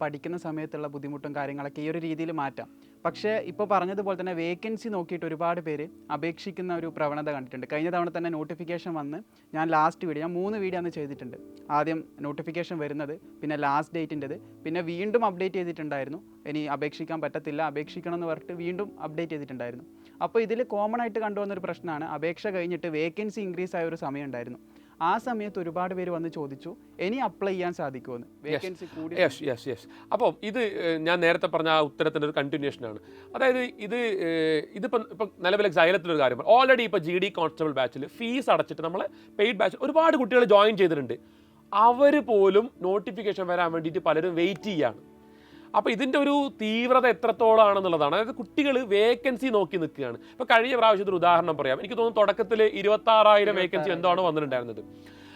പഠിക്കുന്ന സമയത്തുള്ള ബുദ്ധിമുട്ടും കാര്യങ്ങളൊക്കെ ഈ ഒരു രീതിയിൽ മാറ്റാം. പക്ഷേ ഇപ്പോൾ പറഞ്ഞതുപോലെ തന്നെ വേക്കൻസി നോക്കിയിട്ട് ഒരുപാട് പേര് അപേക്ഷിക്കുന്ന ഒരു പ്രവണത കണ്ടിട്ടുണ്ട്. കഴിഞ്ഞ തവണ തന്നെ നോട്ടിഫിക്കേഷൻ വന്ന് ഞാൻ ലാസ്റ്റ് വീഡിയോ ഞാൻ മൂന്ന് വീഡിയോ അന്ന് ചെയ്തിട്ടുണ്ട്. ആദ്യം നോട്ടിഫിക്കേഷൻ വരുന്നത് പിന്നെ ലാസ്റ്റ് ഡേറ്റിന്റെത് പിന്നെ വീണ്ടും അപ്ഡേറ്റ് ചെയ്തിട്ടുണ്ടായിരുന്നു. ഇനി അപേക്ഷിക്കാൻ പറ്റത്തില്ല അപേക്ഷിക്കണം എന്ന് പറഞ്ഞിട്ട് വീണ്ടും അപ്ഡേറ്റ് ചെയ്തിട്ടുണ്ടായിരുന്നു. അപ്പോൾ ഇതിൽ കോമൺ ആയിട്ട് കണ്ടുവന്നൊരു പ്രശ്നമാണ് അപേക്ഷ കഴിഞ്ഞിട്ട് വേക്കൻസി ഇൻക്രീസ് ആയ ഒരു സമയം ഉണ്ടായിരുന്നു. ആ സമയത്ത് ഒരുപാട് പേര് വന്ന് ചോദിച്ചു ഇനി അപ്ലൈ ചെയ്യാൻ സാധിക്കുമെന്ന്? വേക്കൻസി കൂടി യെസ് യെസ് യെസ് അപ്പോൾ ഇത് ഞാൻ നേരത്തെ പറഞ്ഞ ആ ഉത്തരത്തിന്റെ ഒരു കണ്ടിന്യൂഷനാണ് അതായത് ഇത് ഇതിപ്പോൾ ഇതിപ്പം ഇപ്പം നിലവിലെ സൈലത്തിലൊരു കാര്യം ഓൾറെഡി ഇപ്പോൾ ജി ഡി കോൺസ്റ്റബിൾ ബാച്ചിൽ ഫീസ് അടച്ചിട്ട് നമ്മൾ പെയ്ഡ് ബാച്ച് ഒരുപാട് കുട്ടികൾ ജോയിൻ ചെയ്തിട്ടുണ്ട്. അവർ പോലും നോട്ടിഫിക്കേഷൻ വരാൻ വേണ്ടിയിട്ട് പലരും വെയിറ്റ് ചെയ്യാണ്. അപ്പോൾ ഇതിന്റെ ഒരു തീവ്രത എത്രത്തോളമാണെന്നുള്ളതാണ് അതായത് കുട്ടികൾ വേക്കൻസി നോക്കി നിൽക്കുകയാണ്. ഇപ്പോൾ കഴിഞ്ഞ പ്രാവശ്യത്തിൽ ഉദാഹരണം പറയാം. എനിക്ക് തോന്നുന്നു തുടക്കത്തിൽ ഇരുപത്താറായിരം വേക്കൻസി എന്താണ് വന്നിട്ടുണ്ടായിരുന്നത്.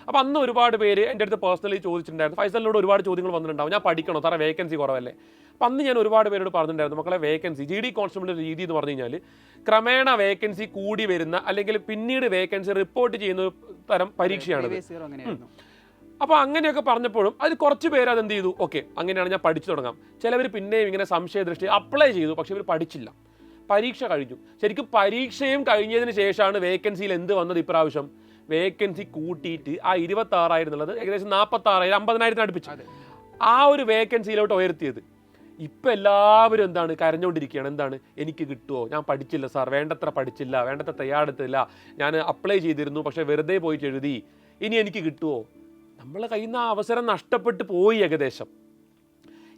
അപ്പോൾ അന്ന് ഒരുപാട് പേര് എന്റെ അടുത്ത് പേഴ്സണലി ചോദിച്ചിട്ടുണ്ടായിരുന്നു. ഫൈസലിനോട് ഒരുപാട് ചോദ്യങ്ങൾ വന്നിട്ടുണ്ടാവും. ഞാൻ പഠിക്കണോ? സാറേ വേക്കൻസി കുറവല്ലേ? അപ്പം അന്ന് ഞാൻ ഒരുപാട് പേരോട് പറഞ്ഞിട്ടുണ്ടായിരുന്നു മക്കളെ വേക്കൻസി ജി ഡി കോൺസ്റ്റബിളിന്റെ രീതി എന്ന് പറഞ്ഞു കഴിഞ്ഞാൽ ക്രമേണ വേക്കൻസി കൂടി വരുന്ന അല്ലെങ്കിൽ പിന്നീട് വേക്കൻസി റിപ്പോർട്ട് ചെയ്യുന്ന തരം പരീക്ഷയാണ് അപ്പോൾ അങ്ങനെയൊക്കെ പറഞ്ഞപ്പോഴും അതിൽ കുറച്ച് പേര് അതെന്ത് ചെയ്തു? ഓക്കെ അങ്ങനെയാണ് ഞാൻ പഠിച്ചു തുടങ്ങാം. ചിലവർ പിന്നെയും ഇങ്ങനെ സംശയ ദൃഷ്ടി അപ്ലൈ ചെയ്തു പക്ഷെ ഇവർ പഠിച്ചില്ല. പരീക്ഷ കഴിഞ്ഞു. ശരിക്കും പരീക്ഷയും കഴിഞ്ഞതിന് ശേഷമാണ് വേക്കൻസിയിൽ എന്ത് വന്നത് ഇപ്രാവശ്യം? വേക്കൻസി കൂട്ടിയിട്ട് ആ ഇരുപത്തി ആറായിരം എന്നുള്ളത് ഏകദേശം നാൽപ്പത്തി ആറായിരം അമ്പതിനായിരത്തിന് അടുപ്പിച്ചു. ആ ഒരു വേക്കൻസിയിലോട്ട് ഉയർത്തിയത്. ഇപ്പം എല്ലാവരും എന്താണ് കരഞ്ഞുകൊണ്ടിരിക്കുകയാണ് എന്താണ്? എനിക്ക് കിട്ടുമോ ഞാൻ പഠിച്ചില്ല സാർ വേണ്ടത്ര പഠിച്ചില്ല വേണ്ടത്ര തയ്യാറെടുത്തില്ല. ഞാൻ അപ്ലൈ ചെയ്തിരുന്നു പക്ഷേ വെറുതെ പോയിട്ട് എഴുതി. ഇനി എനിക്ക് കിട്ടുമോ നമ്മളെ കയ്യിൽ നിന്ന് ആ അവസരം നഷ്ടപ്പെട്ട് പോയി ഏകദേശം.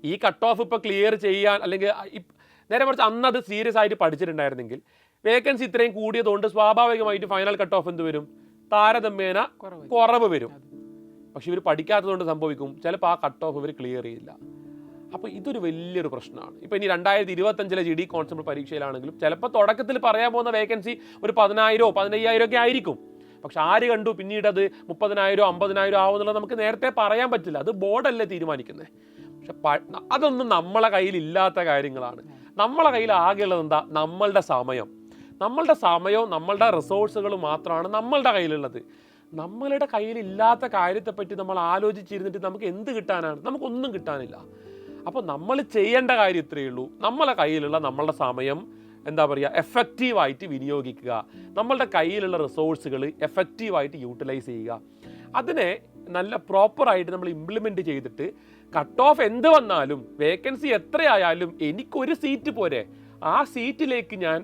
ഈ കട്ട് ഓഫ് ഇപ്പോൾ ക്ലിയർ ചെയ്യാൻ അല്ലെങ്കിൽ നേരെ മറിച്ച് അന്ന് അത് സീരിയസ് ആയിട്ട് പഠിച്ചിട്ടുണ്ടായിരുന്നെങ്കിൽ വേക്കൻസി ഇത്രയും കൂടിയതുകൊണ്ട് സ്വാഭാവികമായിട്ട് ഫൈനൽ കട്ട് ഓഫ് എന്ത് വരും? താരതമ്യേന കുറവ് വരും. പക്ഷെ ഇവർ പഠിക്കാത്തതുകൊണ്ട് സംഭവിക്കും. ചിലപ്പോൾ ആ കട്ട് ഓഫ് ഇവർ ക്ലിയർ ചെയ്യില്ല. അപ്പോൾ ഇതൊരു വലിയൊരു പ്രശ്നമാണ്. ഇപ്പോൾ ഇനി രണ്ടായിരത്തി ഇരുപത്തഞ്ചിലെ ജി ഡി കോൺസ്റ്റബിൾ പരീക്ഷയിലാണെങ്കിലും ചിലപ്പോൾ തുടക്കത്തിൽ പറയാൻ പോകുന്ന വേക്കൻസി ഒരു പതിനായിരമോ പതിനയ്യായിരം ഒക്കെ ആയിരിക്കും. പക്ഷെ ആര് കണ്ടു? പിന്നീട് അത് മുപ്പതിനായിരം അമ്പതിനായിരം ആവുന്നുള്ളത് നമുക്ക് നേരത്തെ പറയാൻ പറ്റില്ല. അത് ബോർഡല്ലേ തീരുമാനിക്കുന്നത് പക്ഷെ അതൊന്നും നമ്മളെ കയ്യിൽ ഇല്ലാത്ത കാര്യങ്ങളാണ്. നമ്മളെ കയ്യിൽ ആകെയുള്ളത് എന്താ? നമ്മളുടെ സമയം. നമ്മളുടെ സമയവും നമ്മളുടെ റിസോഴ്സുകളും മാത്രമാണ് നമ്മളുടെ കയ്യിലുള്ളത്. നമ്മളുടെ കയ്യിലില്ലാത്ത കാര്യത്തെപ്പറ്റി നമ്മൾ ആലോചിച്ചിരുന്നിട്ട് നമുക്ക് എന്ത് കിട്ടാനാണ്? നമുക്കൊന്നും കിട്ടാനില്ല. അപ്പോൾ നമ്മൾ ചെയ്യേണ്ട കാര്യം ഇത്രയേ ഉള്ളൂ. നമ്മളെ കയ്യിലുള്ള നമ്മളുടെ സമയം എന്താ പറയുക എഫക്റ്റീവായിട്ട് വിനിയോഗിക്കുക. നമ്മളുടെ കയ്യിലുള്ള റിസോഴ്സുകൾ എഫക്റ്റീവായിട്ട് യൂട്ടിലൈസ് ചെയ്യുക. അതിനെ നല്ല പ്രോപ്പറായിട്ട് നമ്മൾ ഇംപ്ലിമെന്റ് ചെയ്തിട്ട് കട്ട് ഓഫ് എന്ത് വന്നാലും വേക്കൻസി എത്രയായാലും എനിക്കൊരു സീറ്റ് പോരെ. ആ സീറ്റിലേക്ക് ഞാൻ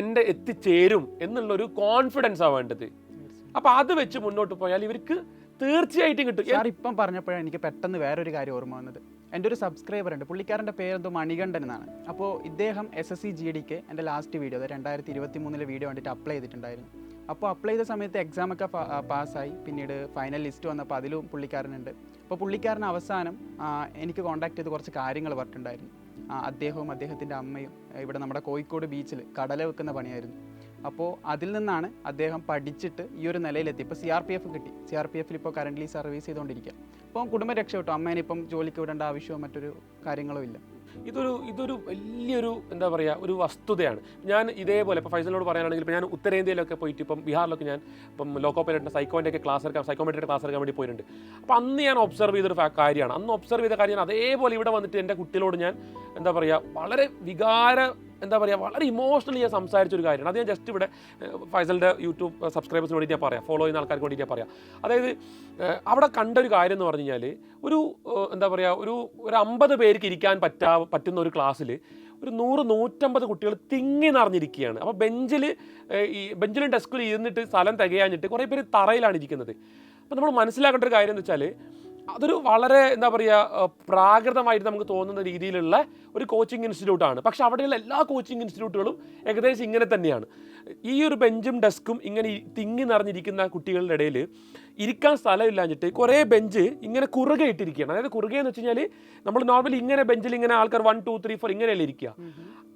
എന്റെ എത്തിച്ചേരും എന്നുള്ളൊരു കോൺഫിഡൻസ് ആണ് വേണ്ടത്. അപ്പോൾ അത് വെച്ച് മുന്നോട്ട് പോയാൽ ഇവർക്ക് തീർച്ചയായിട്ടും കിട്ടും. സാർ ഇപ്പം പറഞ്ഞപ്പോഴാണ് എനിക്ക് പെട്ടെന്ന് വേറൊരു കാര്യം ഓർമ്മ വന്നത്. എന്റെ ഒരു സബ്സ്ക്രൈബർ ഉണ്ട്. പുള്ളിക്കാരന്റെ പേരെന്തോ മണികണ്ഠൻ എന്നാണ്. അപ്പോൾ ഇദ്ദേഹം എസ് എസ് സി ജി ഡിക്ക് എന്റെ ലാസ്റ്റ് വീഡിയോ അതായത് രണ്ടായിരത്തി ഇരുപത്തി മൂന്നിലെ വീഡിയോ കണ്ടിട്ട് അപ്ലൈ ചെയ്തിട്ടുണ്ടായിരുന്നു. അപ്പോൾ അപ്ലൈ ചെയ്ത സമയത്ത് എക്സാമൊക്കെ പാസ്സായി പിന്നീട് ഫൈനൽ ലിസ്റ്റ് വന്നപ്പോൾ അതിലും പുള്ളിക്കാരനുണ്ട്. അപ്പോൾ പുള്ളിക്കാരൻ അവസാനം എനിക്ക് കോൺടാക്ട് ചെയ്ത് കുറച്ച് കാര്യങ്ങൾ പറഞ്ഞിട്ടുണ്ടായിരുന്നു. അദ്ദേഹവും അദ്ദേഹത്തിന്റെ അമ്മയും ഇവിടെ നമ്മുടെ കോഴിക്കോട് ബീച്ചിൽ കടല വെക്കുന്ന പണിയായിരുന്നു. അപ്പോൾ അതിൽ നിന്നാണ് അദ്ദേഹം പഠിച്ചിട്ട് ഈ ഒരു നിലയിലെത്തി. ഇപ്പോൾ സി ആർ പി എഫ് കിട്ടി. സി ആർ പി എഫിൽ ഇപ്പോൾ കറന്റ്ലി സർവീസ് ചെയ്തുകൊണ്ടിരിക്കുക അപ്പോൾ കുടുംബം രക്ഷപ്പെട്ടു? അമ്മേനെ ഇപ്പം ജോലിക്ക് വിടേണ്ട ആവശ്യമോ മറ്റൊരു കാര്യങ്ങളോ ഇല്ല? ഇതൊരു ഇതൊരു വലിയൊരു എന്താ പറയുക ഒരു വസ്തുതയാണ്. ഞാൻ ഇതേപോലെ ഇപ്പോൾ ഫൈസലിനോട് പറയാനാണെങ്കിൽ ഇപ്പോൾ ഞാൻ ഉത്തരേന്ത്യയിലൊക്കെ പോയിട്ട് ഇപ്പം ബീഹാറിലൊക്കെ ഞാൻ ഇപ്പം ലോക്കോ പൈലറ്റിന്റെ സൈക്കോന്റെ ഒക്കെ ക്ലാസ് എടുക്കാൻ സൈക്കോമെട്രിയുടെ ക്ലാസ് എടുക്കാൻ വേണ്ടി പോയിട്ടുണ്ട്. അപ്പോൾ അന്ന് ഞാൻ ഒബ്സർവ് ചെയ്തൊരു കാര്യമാണ്. അന്ന് ഒബ്സർവ് ചെയ്ത കാര്യം അതേപോലെ ഇവിടെ വന്നിട്ട് എന്റെ കുട്ടികളോട് ഞാൻ എന്താ പറയുക വളരെ വികാര എന്താ പറയുക വളരെ ഇമോഷണലി ഞാൻ സംസാരിച്ച ഒരു കാര്യമാണ്. അത് ഞാൻ ജസ്റ്റ് ഇവിടെ ഫൈസലിന്റെ യൂട്യൂബ് സബ്സ്ക്രൈബേഴ്സിന് വേണ്ടി ഞാൻ പറയാം. ഫോളോ ചെയ്യുന്ന ആൾക്കാർക്ക് വേണ്ടി ഞാൻ പറയാം. അതായത് അവിടെ കണ്ട ഒരു കാര്യം എന്ന് പറഞ്ഞു കഴിഞ്ഞാൽ ഒരു എന്താ പറയുക ഒരു ഒരു അമ്പത് പേർക്ക് ഇരിക്കാൻ പറ്റാ പറ്റുന്ന ഒരു ക്ലാസ്സിൽ ഒരു നൂറ് നൂറ്റമ്പത് കുട്ടികൾ തിങ്ങി നിറഞ്ഞിരിക്കുകയാണ്. അപ്പോൾ ബെഞ്ചിൽ ഈ ബെഞ്ചിലും ഡെസ്കിലും ഇരുന്നിട്ട് സ്ഥലം തികയാഞ്ഞിട്ട് കുറേ പേര് തറയിലാണ് ഇരിക്കുന്നത്. അപ്പോൾ നമ്മൾ മനസ്സിലാക്കേണ്ട ഒരു കാര്യം എന്ന് വെച്ചാൽ അതൊരു വളരെ എന്താ പറയുക പ്രാകൃതമായിട്ട് നമുക്ക് തോന്നുന്ന രീതിയിലുള്ള ഒരു കോച്ചിങ് ഇൻസ്റ്റിറ്റ്യൂട്ടാണ് പക്ഷേ അവിടെയുള്ള എല്ലാ കോച്ചിങ് ഇൻസ്റ്റിറ്റ്യൂട്ടുകളും ഏകദേശം ഇങ്ങനെ തന്നെയാണ്. ഈ ഒരു ബെഞ്ചും ഡെസ്കും ഇങ്ങനെ തിങ്ങി നിറഞ്ഞിരിക്കുന്ന കുട്ടികളുടെ ഇടയിൽ ഇരിക്കാൻ സ്ഥലമില്ലാഞ്ഞിട്ട് കുറേ ബെഞ്ച് ഇങ്ങനെ കുറുകെ ഇട്ടിരിക്കുകയാണ്. അതായത് കുറുകെ എന്ന് വെച്ച് കഴിഞ്ഞാൽ നമ്മൾ നോർമലി ഇങ്ങനെ ബെഞ്ചിൽ ഇങ്ങനെ ആൾക്കാർ വൺ ടു ത്രീ ഫോർ ഇങ്ങനെയല്ലേ ഇരിക്കുക.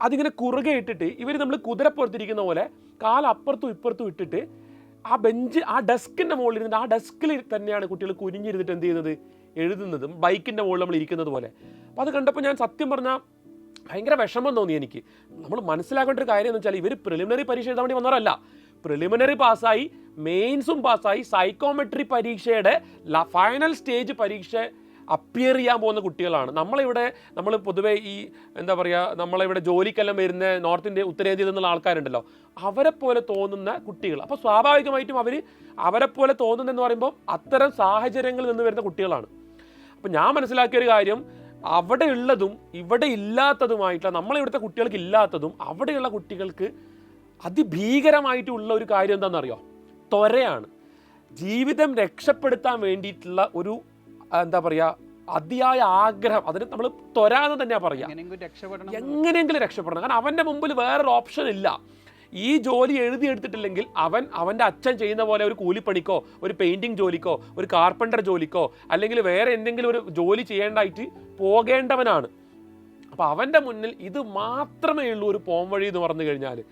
അതിങ്ങനെ കുറുകെ ഇട്ടിട്ട് ഇവർ നമ്മൾ കുതിരപ്പുറത്തിരിക്കുന്ന പോലെ കാലപ്പുറത്തും ഇപ്പുറത്തും ഇട്ടിട്ട് ആ ബെഞ്ച് ആ ഡെസ്കിന്റെ മുകളിൽ ഇരുന്നിട്ട് ആ ഡെസ്കിൽ തന്നെയാണ് കുട്ടികൾ കുനിഞ്ഞിരുന്നിട്ട് എന്ത് ചെയ്യുന്നത്? എഴുതുന്നതും ബൈക്കിന്റെ മുകളിൽ നമ്മൾ ഇരിക്കുന്നത് പോലെ. അപ്പോൾ അത് കണ്ടപ്പോൾ ഞാൻ സത്യം പറഞ്ഞാൽ ഭയങ്കര വിഷമം തോന്നി എനിക്ക്. നമ്മൾ മനസ്സിലാക്കേണ്ട ഒരു കാര്യം എന്ന് വെച്ചാൽ ഇവർ പ്രിലിമിനറി പരീക്ഷ എഴുതാൻ വേണ്ടി വന്നവരല്ല. പ്രിലിമിനറി പാസ്സായി മെയിൻസും പാസ്സായി സൈക്കോമെട്രി പരീക്ഷയുടെ ഫൈനൽ സ്റ്റേജ് പരീക്ഷ അപ്പിയർ ചെയ്യാൻ പോകുന്ന കുട്ടികളാണ്. നമ്മളിവിടെ നമ്മൾ പൊതുവേ ഈ എന്താ പറയുക നമ്മളിവിടെ ജോലിക്കെല്ലാം വരുന്ന നോർത്ത് ഇന്ത്യ ഉത്തരേന്ത്യയിൽ നിന്നുള്ള ആൾക്കാരുണ്ടല്ലോ. അവരെ പോലെ തോന്നുന്ന കുട്ടികൾ. അപ്പോൾ സ്വാഭാവികമായിട്ടും അവർ അവരെ പോലെ തോന്നുന്നതെന്ന് പറയുമ്പോൾ അത്തരം സാഹചര്യങ്ങളിൽ നിന്ന് വരുന്ന കുട്ടികളാണ്. അപ്പം ഞാൻ മനസ്സിലാക്കിയ ഒരു കാര്യം അവിടെ ഉള്ളതും ഇവിടെ ഇല്ലാത്തതുമായിട്ടുള്ള നമ്മളിവിടുത്തെ കുട്ടികൾക്ക് ഇല്ലാത്തതും അവിടെയുള്ള കുട്ടികൾക്ക് അതിഭീകരമായിട്ടുള്ള ഒരു കാര്യം എന്താണെന്നറിയോ? ത്വരയാണ്. ജീവിതം രക്ഷപ്പെടുത്താൻ വേണ്ടിയിട്ടുള്ള ഒരു എന്താ പറയുക അതിയായ ആഗ്രഹം. അതിന് നമ്മൾ തൊരാന്ന് തന്നെയാ തന്നെയാണ് പറയുക എങ്ങനെയെങ്കിലും രക്ഷപ്പെടണം എങ്ങനെയെങ്കിലും രക്ഷപ്പെടണം. കാരണം അവന്റെ മുമ്പിൽ വേറൊരു ഓപ്ഷൻ ഇല്ല. ഈ ജോലി എഴുതിയെടുത്തിട്ടില്ലെങ്കിൽ അവൻ അവന്റെ അച്ഛൻ ചെയ്യുന്ന പോലെ ഒരു കൂലിപ്പണിക്കോ ഒരു പെയിന്റിങ് ജോലിക്കോ ഒരു കാർപ്പന്റർ ജോലിക്കോ അല്ലെങ്കിൽ വേറെ എന്തെങ്കിലും ഒരു ജോലി ചെയ്യേണ്ടായിട്ട് പോകേണ്ടവനാണ്. അപ്പോൾ അവന്റെ മുന്നിൽ ഇത് മാത്രമേ ഉള്ളൂ ഒരു പോംവഴി എന്ന് പറഞ്ഞു കഴിഞ്ഞാൽ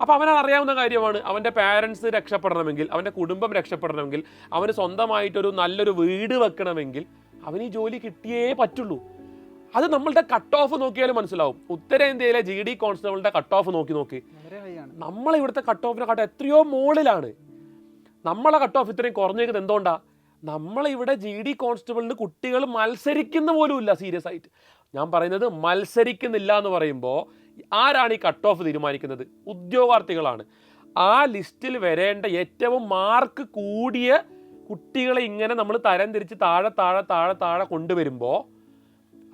അപ്പോൾ അവനത് അറിയാവുന്ന കാര്യമാണ്. അവന്റെ പാരൻസ് രക്ഷപ്പെടണമെങ്കിൽ അവന്റെ കുടുംബം രക്ഷപ്പെടണമെങ്കിൽ അവന് സ്വന്തമായിട്ടൊരു നല്ലൊരു വീട് വെക്കണമെങ്കിൽ അവന് ഈ ജോലി കിട്ടിയേ പറ്റുള്ളൂ. അത് നമ്മളുടെ കട്ട് ഓഫ് നോക്കിയാലും മനസ്സിലാവും. ഉത്തരേന്ത്യയിലെ ജി ഡി കോൺസ്റ്റബിളിന്റെ കട്ട് ഓഫ് നോക്കി നോക്കി. വളരെ ഹൈ ആണ്. നമ്മളെ ഇവിടുത്തെ കട്ട് ഓഫിനെ കാട്ടും എത്രയോ മുകളിലാണ്. നമ്മളെ കട്ട് ഓഫ് ഇത്രയും കുറഞ്ഞേക്കുന്നത് എന്തുകൊണ്ടാ? നമ്മളിവിടെ ജി ഡി കോൺസ്റ്റബിളിന് കുട്ടികൾ മത്സരിക്കുന്ന പോലും ഇല്ല സീരിയസ് ആയിട്ട്. ഞാൻ പറയുന്നത് മത്സരിക്കുന്നില്ല എന്ന് പറയുമ്പോൾ ആരാണ് ഈ കട്ട് ഓഫ് തീരുമാനിക്കുന്നത്? ഉദ്യോഗാർത്ഥികളാണ്. ആ ലിസ്റ്റിൽ വരേണ്ട ഏറ്റവും മാർക്ക് കൂടിയ കുട്ടികളെ ഇങ്ങനെ നമ്മൾ തരം തിരിച്ച് താഴെ താഴെ താഴെ താഴെ കൊണ്ടുവരുമ്പോൾ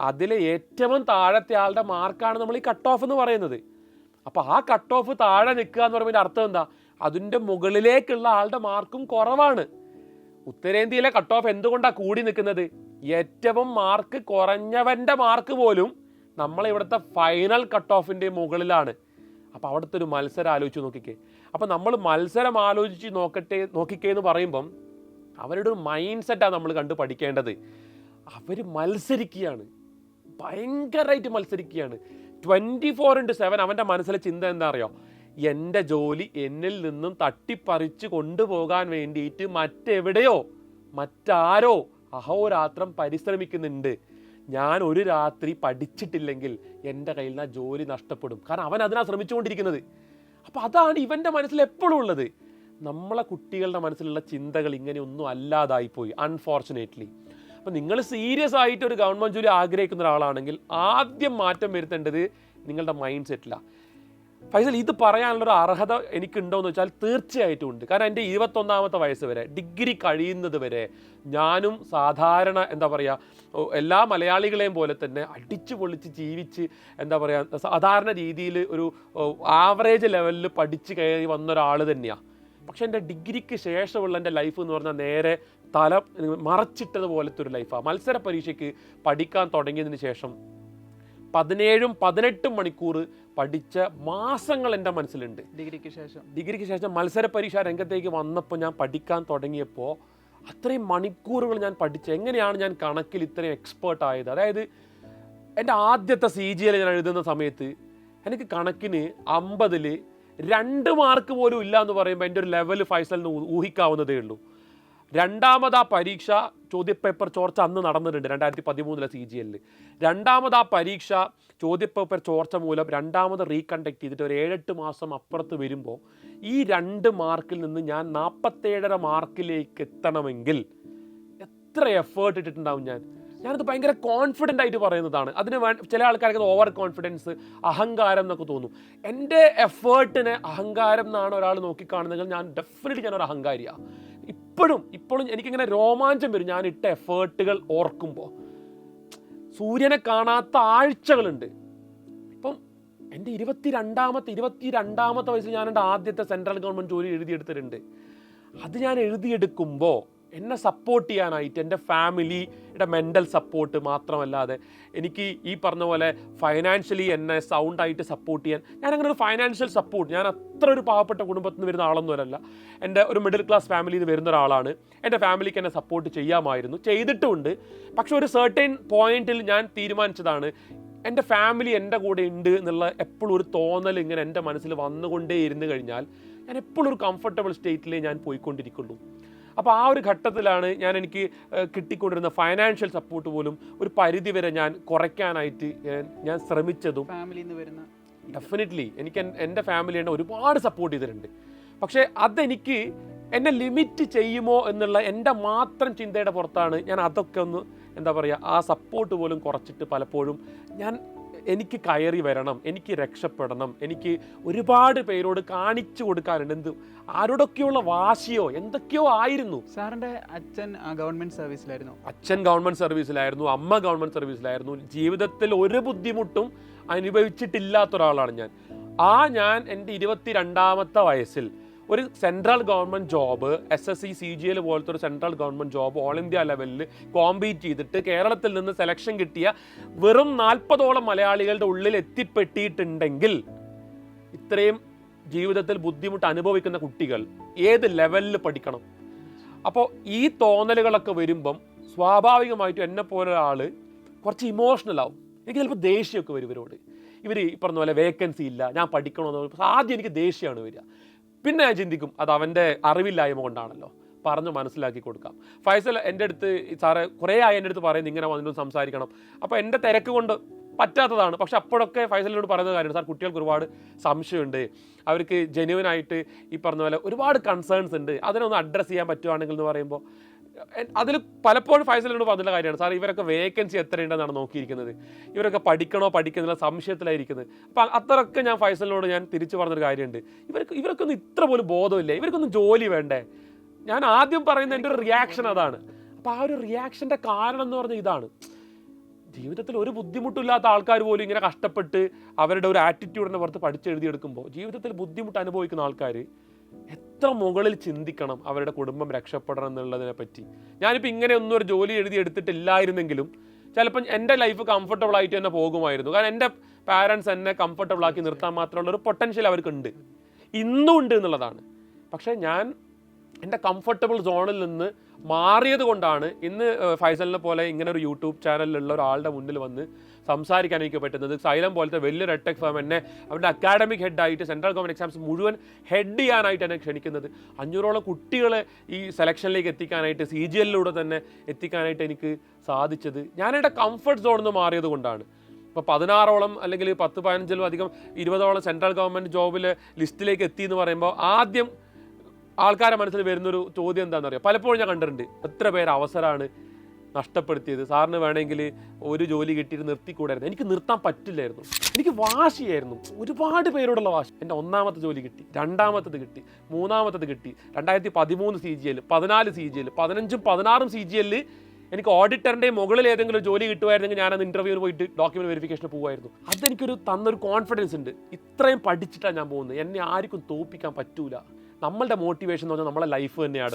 അതിലെ ഏറ്റവും താഴത്തെ ആളുടെ മാർക്കാണ് നമ്മൾ ഈ കട്ട് ഓഫ് എന്ന് പറയുന്നത്. അപ്പോൾ ആ കട്ട് ഓഫ് താഴെ നിൽക്കുക എന്ന് പറയുമ്പോൾ അർത്ഥം എന്താ? അതിന്റെ മുകളിലേക്കുള്ള ആളുടെ മാർക്കും കുറവാണ്. ഉത്തരേന്ത്യയിലെ കട്ട് ഓഫ് എന്തുകൊണ്ടാണ് കൂടി നിൽക്കുന്നത്? ഏറ്റവും മാർക്ക് കുറഞ്ഞവന്റെ മാർക്ക് പോലും നമ്മളെ ഇവിടുത്തെ ഫൈനൽ കട്ട് ഓഫിന്റെ മുകളിലാണ്. അപ്പോൾ അവിടുത്തെ ഒരു മത്സരം ആലോചിച്ച് നോക്കിക്കേ. അപ്പോൾ നമ്മൾ മത്സരം ആലോചിച്ച് നോക്കട്ടെ നോക്കിക്കേ എന്ന് പറയുമ്പം അവരുടെ ഒരു മൈൻഡ് സെറ്റാണ് നമ്മൾ കണ്ട് പഠിക്കേണ്ടത്. അവർ മത്സരിക്കുകയാണ്. ഭയങ്കരമായിട്ട് മത്സരിക്കുകയാണ്. ട്വന്റി ഫോർ ഇന്റു സെവൻ അവന്റെ മനസ്സിലെ ചിന്ത എന്താ അറിയോ എന്റെ ജോലി എന്നിൽ നിന്നും തട്ടിപ്പറിച്ച് കൊണ്ടുപോകാൻ വേണ്ടിയിട്ട് മറ്റെവിടെയോ മറ്റാരോ അഹോരാത്രം പരിശ്രമിക്കുന്നുണ്ട്. ഞാൻ ഒരു രാത്രി പഠിച്ചിട്ടില്ലെങ്കിൽ എന്റെ കയ്യിൽ നിന്ന് ജോലി നഷ്ടപ്പെടും. കാരണം അവൻ അതിനാ ശ്രമിച്ചുകൊണ്ടിരിക്കുന്നത്. അപ്പോൾ അതാണ് ഇവന്റെ മനസ്സിൽ എപ്പോഴും ഉള്ളത്. നമ്മളെ കുട്ടികളുടെ മനസ്സിലുള്ള ചിന്തകൾ ഇങ്ങനെയൊന്നും അല്ലാതായിപ്പോയി അൺഫോർച്ചുനേറ്റ്ലി അപ്പം നിങ്ങൾ സീരിയസ് ആയിട്ട് ഒരു ഗവൺമെന്റ് ജോലി ആഗ്രഹിക്കുന്ന ഒരാളാണെങ്കിൽ ആദ്യം മാറ്റം വരുത്തേണ്ടത് നിങ്ങളുടെ മൈൻഡ് സെറ്റിലാണ് ഫൈസൽ ഇത് പറയാനുള്ളൊരു അർഹത എനിക്കുണ്ടോ എന്ന് വെച്ചാൽ തീർച്ചയായിട്ടും ഉണ്ട്. കാരണം എന്റെ ഇരുപത്തൊന്നാമത്തെ വയസ്സ് വരെ ഡിഗ്രി കഴിയുന്നത് വരെ ഞാനും സാധാരണ എന്താ പറയുക എല്ലാ മലയാളികളെയും പോലെ തന്നെ അടിച്ചു പൊളിച്ച് ജീവിച്ച് എന്താ പറയുക സാധാരണ രീതിയിൽ ഒരു ആവറേജ് ലെവലിൽ പഠിച്ച് കയറി വന്ന ഒരാൾ തന്നെയാണ് പക്ഷെ എന്റെ ഡിഗ്രിക്ക് ശേഷമുള്ള എന്റെ ലൈഫ് എന്ന് പറഞ്ഞാൽ നേരെ തല മറച്ചിട്ടത് പോലത്തെ ഒരു ലൈഫാണ് മത്സര പരീക്ഷയ്ക്ക് പഠിക്കാൻ തുടങ്ങിയതിന് ശേഷം പതിനേഴും പതിനെട്ടും മണിക്കൂർ പഠിച്ച മാസങ്ങൾ എന്റെ മനസ്സിലുണ്ട്. ഡിഗ്രിക്ക് ശേഷം. ഡിഗ്രിക്ക് ശേഷം മത്സര പരീക്ഷ രംഗത്തേക്ക് വന്നപ്പോൾ ഞാൻ പഠിക്കാൻ തുടങ്ങിയപ്പോൾ അത്രയും മണിക്കൂറുകൾ ഞാൻ പഠിച്ച് എങ്ങനെയാണ് ഞാൻ കണക്കിൽ ഇത്രയും എക്സ്പേർട്ട് ആയത്? അതായത് എന്റെ ആദ്യത്തെ സി ജി എൽ ഞാൻ എഴുതുന്ന സമയത്ത് എനിക്ക് കണക്കിന് അമ്പതിൽ രണ്ട് മാർക്ക് പോലും ഇല്ല എന്ന് പറയുമ്പോൾ എന്റെ ഒരു ലെവൽ ഫൈസലിന് ഊഹിക്കാവുന്നതേ ഉള്ളൂ. രണ്ടാമത് ആ പരീക്ഷ ചോദ്യപേപ്പർ ചോർച്ച അന്ന് നടന്നിട്ടുണ്ട് രണ്ടായിരത്തി പതിമൂന്നിലെ സി ജി എല്ലിൽ രണ്ടാമത് ആ പരീക്ഷ ചോദ്യപേപ്പർ ചോർച്ച മൂലം രണ്ടാമത് റീകണ്ടക്ട് ചെയ്തിട്ട് ഒരു ഏഴെട്ട് മാസം അപ്പുറത്ത് വരുമ്പോൾ ഈ രണ്ട് മാർക്കിൽ നിന്ന് ഞാൻ നാൽപ്പത്തേഴര മാർക്കിലേക്ക് എത്തണമെങ്കിൽ എത്ര എഫേർട്ട് ഇട്ടിട്ടുണ്ടാവും ഞാൻ? ഞാനത് ഭയങ്കര കോൺഫിഡന്റ് ആയിട്ട് പറയുന്നതാണ്. അതിന് ചില ആൾക്കാർക്ക് ഓവർ കോൺഫിഡൻസ് അഹങ്കാരം എന്നൊക്കെ തോന്നും. എന്റെ എഫേർട്ടിനെ അഹങ്കാരം എന്നാണ് ഒരാൾ നോക്കിക്കാണുന്നെങ്കിൽ ഞാൻ ഡെഫിനറ്റ്ലി ഞാനൊരു അഹങ്കാരിയാണ് ഇപ്പോഴും ഇപ്പോഴും എനിക്കിങ്ങനെ രോമാഞ്ചം വരും ഞാൻ ഇട്ട എഫേർട്ടുകൾ ഓർക്കുമ്പോൾ സൂര്യനെ കാണാത്ത ആഴ്ചകളുണ്ട്. ഇപ്പം എന്റെ ഇരുപത്തി രണ്ടാമത്തെ ഇരുപത്തി രണ്ടാമത്തെ വയസ്സിൽ ഞാൻ എന്റെ ആദ്യത്തെ സെൻട്രൽ ഗവൺമെന്റ് ജോലി എഴുതിയെടുത്തിട്ടുണ്ട്. അത് ഞാൻ എഴുതിയെടുക്കുമ്പോൾ എന്നെ സപ്പോർട്ട് ചെയ്യാനായിട്ട് എന്റെ ഫാമിലിയുടെ മെന്റൽ സപ്പോർട്ട് മാത്രമല്ലാതെ എനിക്ക് ഈ പറഞ്ഞ പോലെ ഫൈനാൻഷ്യലി എന്നെ സൗണ്ടായിട്ട് സപ്പോർട്ട് ചെയ്യാൻ ഞാൻ അങ്ങനെ ഒരു ഫൈനാൻഷ്യൽ സപ്പോർട്ട് ഞാൻ അത്ര ഒരു പാവപ്പെട്ട കുടുംബത്തിൽ നിന്ന് വരുന്ന ആളൊന്നുമല്ല എന്റെ ഒരു മിഡിൽ ക്ലാസ് ഫാമിലിയിൽ നിന്ന് വരുന്ന ഒരാളാണ്. എന്റെ ഫാമിലിക്ക് എന്നെ സപ്പോർട്ട് ചെയ്യാമായിരുന്നു. ചെയ്തിട്ടുമുണ്ട് പക്ഷെ ഒരു സർട്ടൈൻ പോയിന്റിൽ ഞാൻ തീരുമാനിച്ചതാണ് എന്റെ ഫാമിലി എന്റെ കൂടെ ഉണ്ട് എന്നുള്ള എപ്പോഴും ഒരു തോന്നൽ ഇങ്ങനെ എന്റെ മനസ്സിൽ വന്നുകൊണ്ടേ ഇരുന്നു കഴിഞ്ഞാൽ ഞാൻ എപ്പോഴും ഒരു കംഫർട്ടബിൾ സ്റ്റേറ്റിലേ ഞാൻ പോയിക്കൊണ്ടിരിക്കുള്ളൂ. അപ്പോൾ ആ ഒരു ഘട്ടത്തിലാണ് ഞാൻ എനിക്ക് കിട്ടിക്കൊണ്ടിരുന്ന ഫൈനാൻഷ്യൽ സപ്പോർട്ട് പോലും ഒരു പരിധി വരെ ഞാൻ കുറയ്ക്കാനായിട്ട് ഞാൻ- ഞാൻ ശ്രമിച്ചതും ഫാമിലിയിൽ നിന്ന് വരുന്ന ഡെഫിനറ്റ്ലി എനിക്ക് എന്റെ ഫാമിലി എന്നെ ഒരുപാട് സപ്പോർട്ട് ചെയ്തിട്ടുണ്ട്. പക്ഷേ അതെനിക്ക് എന്നെ ലിമിറ്റ് ചെയ്യുമോ എന്നുള്ള എന്റെ മാത്രം ചിന്തയുടെ പുറത്താണ് ഞാൻ അതൊക്കെ ഒന്ന് എന്താ പറയുക ആ സപ്പോർട്ട് പോലും കുറച്ചിട്ട് പലപ്പോഴും ഞാൻ എനിക്ക് കയറി വരണം എനിക്ക് രക്ഷപ്പെടണം എനിക്ക് ഒരുപാട് പേരോട് കാണിച്ചു കൊടുക്കാനുണ്ട്. എന്ത് ആരോടൊക്കെയുള്ള വാശിയോ എന്തൊക്കെയോ ആയിരുന്നു. സാറിന്റെ അച്ഛൻ ഗവൺമെന്റ് സർവീസിലായിരുന്നു. അച്ഛൻ ഗവൺമെന്റ് സർവീസിലായിരുന്നു അമ്മ ഗവൺമെന്റ് സർവീസിലായിരുന്നു. ജീവിതത്തിൽ ഒരു ബുദ്ധിമുട്ടും അനുഭവിച്ചിട്ടില്ലാത്ത ഒരാളാണ് ഞാൻ. ആ ഞാൻ എന്റെ ഇരുപത്തി രണ്ടാമത്തെ വയസ്സിൽ ഒരു central government job S S C C G L പോലത്തെ ഒരു central government job all India ലെവലിൽ കോമ്പീറ്റ് ചെയ്തിട്ട് കേരളത്തിൽ നിന്ന് സെലക്ഷൻ കിട്ടിയ വെറും നാൽപ്പതോളം മലയാളികളുടെ ഉള്ളിൽ എത്തിപ്പെട്ടിട്ടുണ്ടെങ്കിൽ ഇത്രയും ജീവിതത്തിൽ ബുദ്ധിമുട്ട് അനുഭവിക്കുന്ന കുട്ടികൾ ഏത് ലെവലിൽ പഠിക്കണം? അപ്പോൾ ഈ തോന്നലുകളൊക്കെ വരുമ്പം സ്വാഭാവികമായിട്ടും എന്നെ പോലെ ഒരാൾ കുറച്ച് ഇമോഷണൽ ആവും. എനിക്ക് ചിലപ്പോൾ ദേഷ്യമൊക്കെ വരും ഇവരോട്. ഇവർ ഈ പറഞ്ഞ പോലെ വേക്കൻസി ഇല്ല ഞാൻ പഠിക്കണമെന്ന് ആദ്യം എനിക്ക് ദേഷ്യമാണ് വരിക. പിന്നെ ഞാൻ ചിന്തിക്കും അത് അവന്റെ അറിവില്ലായ്മ കൊണ്ടാണല്ലോ. പറഞ്ഞ് മനസ്സിലാക്കി കൊടുക്കാം. ഫൈസൽ എന്റെ അടുത്ത് സാറ് കുറേ ആയി എന്റെ അടുത്ത് പറയുന്നത് ഇങ്ങനെ വന്നിട്ട് സംസാരിക്കണം. അപ്പോൾ എന്റെ തിരക്ക് കൊണ്ട് പറ്റാത്തതാണ്. പക്ഷെ അപ്പോഴൊക്കെ ഫൈസലിനോട് പറയുന്ന കാര്യമാണ്. സാർ കുട്ടികൾക്ക് ഒരുപാട് സംശയമുണ്ട്. അവർക്ക് ജെന്യുവനായിട്ട് ഈ പറഞ്ഞ പോലെ ഒരുപാട് കൺസേൺസ് ഉണ്ട്. അതിനൊന്ന് അഡ്രസ്സ് ചെയ്യാൻ പറ്റുവാണെങ്കിൽ എന്ന് പറയുമ്പോൾ അതിൽ പലപ്പോഴും ഫൈസലിനോട് പറഞ്ഞ കാര്യമാണ്. സാർ ഇവരൊക്കെ വേക്കൻസി എത്രയുണ്ടെന്നാണ് നോക്കിയിരിക്കുന്നത്. ഇവരൊക്കെ പഠിക്കണോ പഠിക്കുന്നില്ല സംശയത്തിലായിരിക്കുന്നത്. അപ്പം അത്രയൊക്കെ ഞാൻ ഫൈസലിനോട് ഞാൻ തിരിച്ചു പറഞ്ഞൊരു കാര്യമുണ്ട്. ഇവർക്ക് ഇവർക്കൊന്നും ഇത്ര പോലും ബോധമില്ല. ഇവർക്കൊന്നും ജോലി വേണ്ടേ? ഞാൻ ആദ്യം പറയുന്ന എന്റെ ഒരു റിയാക്ഷൻ അതാണ്. അപ്പോൾ ആ ഒരു റിയാക്ഷന്റെ കാരണം എന്ന് പറഞ്ഞാൽ ഇതാണ്. ജീവിതത്തിൽ ഒരു ബുദ്ധിമുട്ടില്ലാത്ത ആൾക്കാർ പോലും ഇങ്ങനെ കഷ്ടപ്പെട്ട് അവരുടെ ഒരു ആറ്റിറ്റ്യൂഡിനെ പുറത്ത് പഠിച്ചെഴുതിയെടുക്കുമ്പോൾ ജീവിതത്തിൽ ബുദ്ധിമുട്ട് അനുഭവിക്കുന്ന ആൾക്കാർ എത്ര മുകളിൽ ചിന്തിക്കണം അവരുടെ കുടുംബം രക്ഷപ്പെടണം എന്നുള്ളതിനെ പറ്റി. ഞാനിപ്പോൾ ഇങ്ങനെ ഒന്നും ഒരു ജോലി എഴുതി എടുത്തിട്ടില്ലായിരുന്നെങ്കിലും ചിലപ്പം എന്റെ ലൈഫ് കംഫർട്ടബിൾ ആയിട്ട് തന്നെ പോകുമായിരുന്നു. കാരണം എന്റെ പാരൻസ് എന്നെ കംഫർട്ടബിൾ ആക്കി നിർത്താൻ മാത്രമുള്ള ഒരു പൊട്ടൻഷ്യൽ അവർക്കുണ്ട്. ഇന്നും ഉണ്ട് എന്നുള്ളതാണ്. പക്ഷേ ഞാൻ എന്റെ കംഫർട്ടബിൾ സോണിൽ നിന്ന് മാറിയത് കൊണ്ടാണ് ഇന്ന് ഫൈസലിനെ പോലെ ഇങ്ങനെ ഒരു യൂട്യൂബ് ചാനലിലുള്ള ഒരാളുടെ മുന്നിൽ വന്ന് സംസാരിക്കാൻ എനിക്ക് പറ്റുന്നത്. സൈലം പോലത്തെ വലിയൊരു റെഡ് ഫേം എന്നെ അവരുടെ അക്കാഡമിക് ഹെഡായിട്ട് സെൻട്രൽ ഗവൺമെന്റ് എക്സാംസ് മുഴുവൻ ഹെഡ് ചെയ്യാനായിട്ട് എന്നെ ക്ഷണിക്കുന്നത്. അഞ്ഞൂറോളം കുട്ടികളെ ഈ സെലക്ഷനിലേക്ക് എത്തിക്കാനായിട്ട് സി ജി എല്ലിലൂടെ തന്നെ എത്തിക്കാനായിട്ട് എനിക്ക് സാധിച്ചത്. ഞാൻ എന്റെ കംഫർട്ട് സോണിൽ നിന്ന് മാറിയത് കൊണ്ടാണ്. ഇപ്പോൾ പതിനാറോളം അല്ലെങ്കിൽ പത്ത് പതിനഞ്ചിലും അധികം ഇരുപതോളം സെൻട്രൽ ഗവൺമെന്റ് ജോബിൽ ലിസ്റ്റിലേക്ക് എത്തി എന്ന് പറയുമ്പോൾ ആദ്യം ആൾക്കാരുടെ മനസ്സിൽ വരുന്നൊരു ചോദ്യം എന്താണെന്ന് അറിയാം പലപ്പോഴും ഞാൻ കണ്ടിട്ടുണ്ട്. എത്ര പേര് അവസരമാണ് നഷ്ടപ്പെടുത്തിയത്. സാറിന് വേണമെങ്കിൽ ഒരു ജോലി കിട്ടിയിട്ട് നിർത്തിക്കൂടായിരുന്നു. എനിക്ക് നിർത്താൻ പറ്റില്ലായിരുന്നു. എനിക്ക് വാശിയായിരുന്നു. ഒരുപാട് പേരോടുള്ള വാശി. എന്റെ ഒന്നാമത്തെ ജോലി കിട്ടി. രണ്ടാമത്തത് കിട്ടി. മൂന്നാമത്തത് കിട്ടി. രണ്ടായിരത്തി പതിമൂന്ന് സി ജി എൽ പതിനാല് സി ജി എൽ പതിനഞ്ചും പതിനാറും സി ജി എല്ലിൽ എനിക്ക് ഓഡിറ്ററിന്റെ മുകളിൽ ഏതെങ്കിലും ജോലി കിട്ടുമായിരുന്നെങ്കിൽ ഞാനത് ഇന്റർവ്യൂവിന് പോയിട്ട് ഡോക്യുമെന്റ് വെരിഫിക്കേഷന് പോകുമായിരുന്നു അതെനിക്കൊരു തന്നൊരു കോൺഫിഡൻസ് ഉണ്ട്. ഇത്രയും പഠിച്ചിട്ടാണ് ഞാൻ പോകുന്നത്. എന്നെ ആർക്കും തോപ്പിക്കാൻ പറ്റൂല. നമ്മളുടെ മോട്ടിവേഷൻ എന്ന് പറഞ്ഞാൽ നമ്മളെ ലൈഫ് തന്നെയാണ്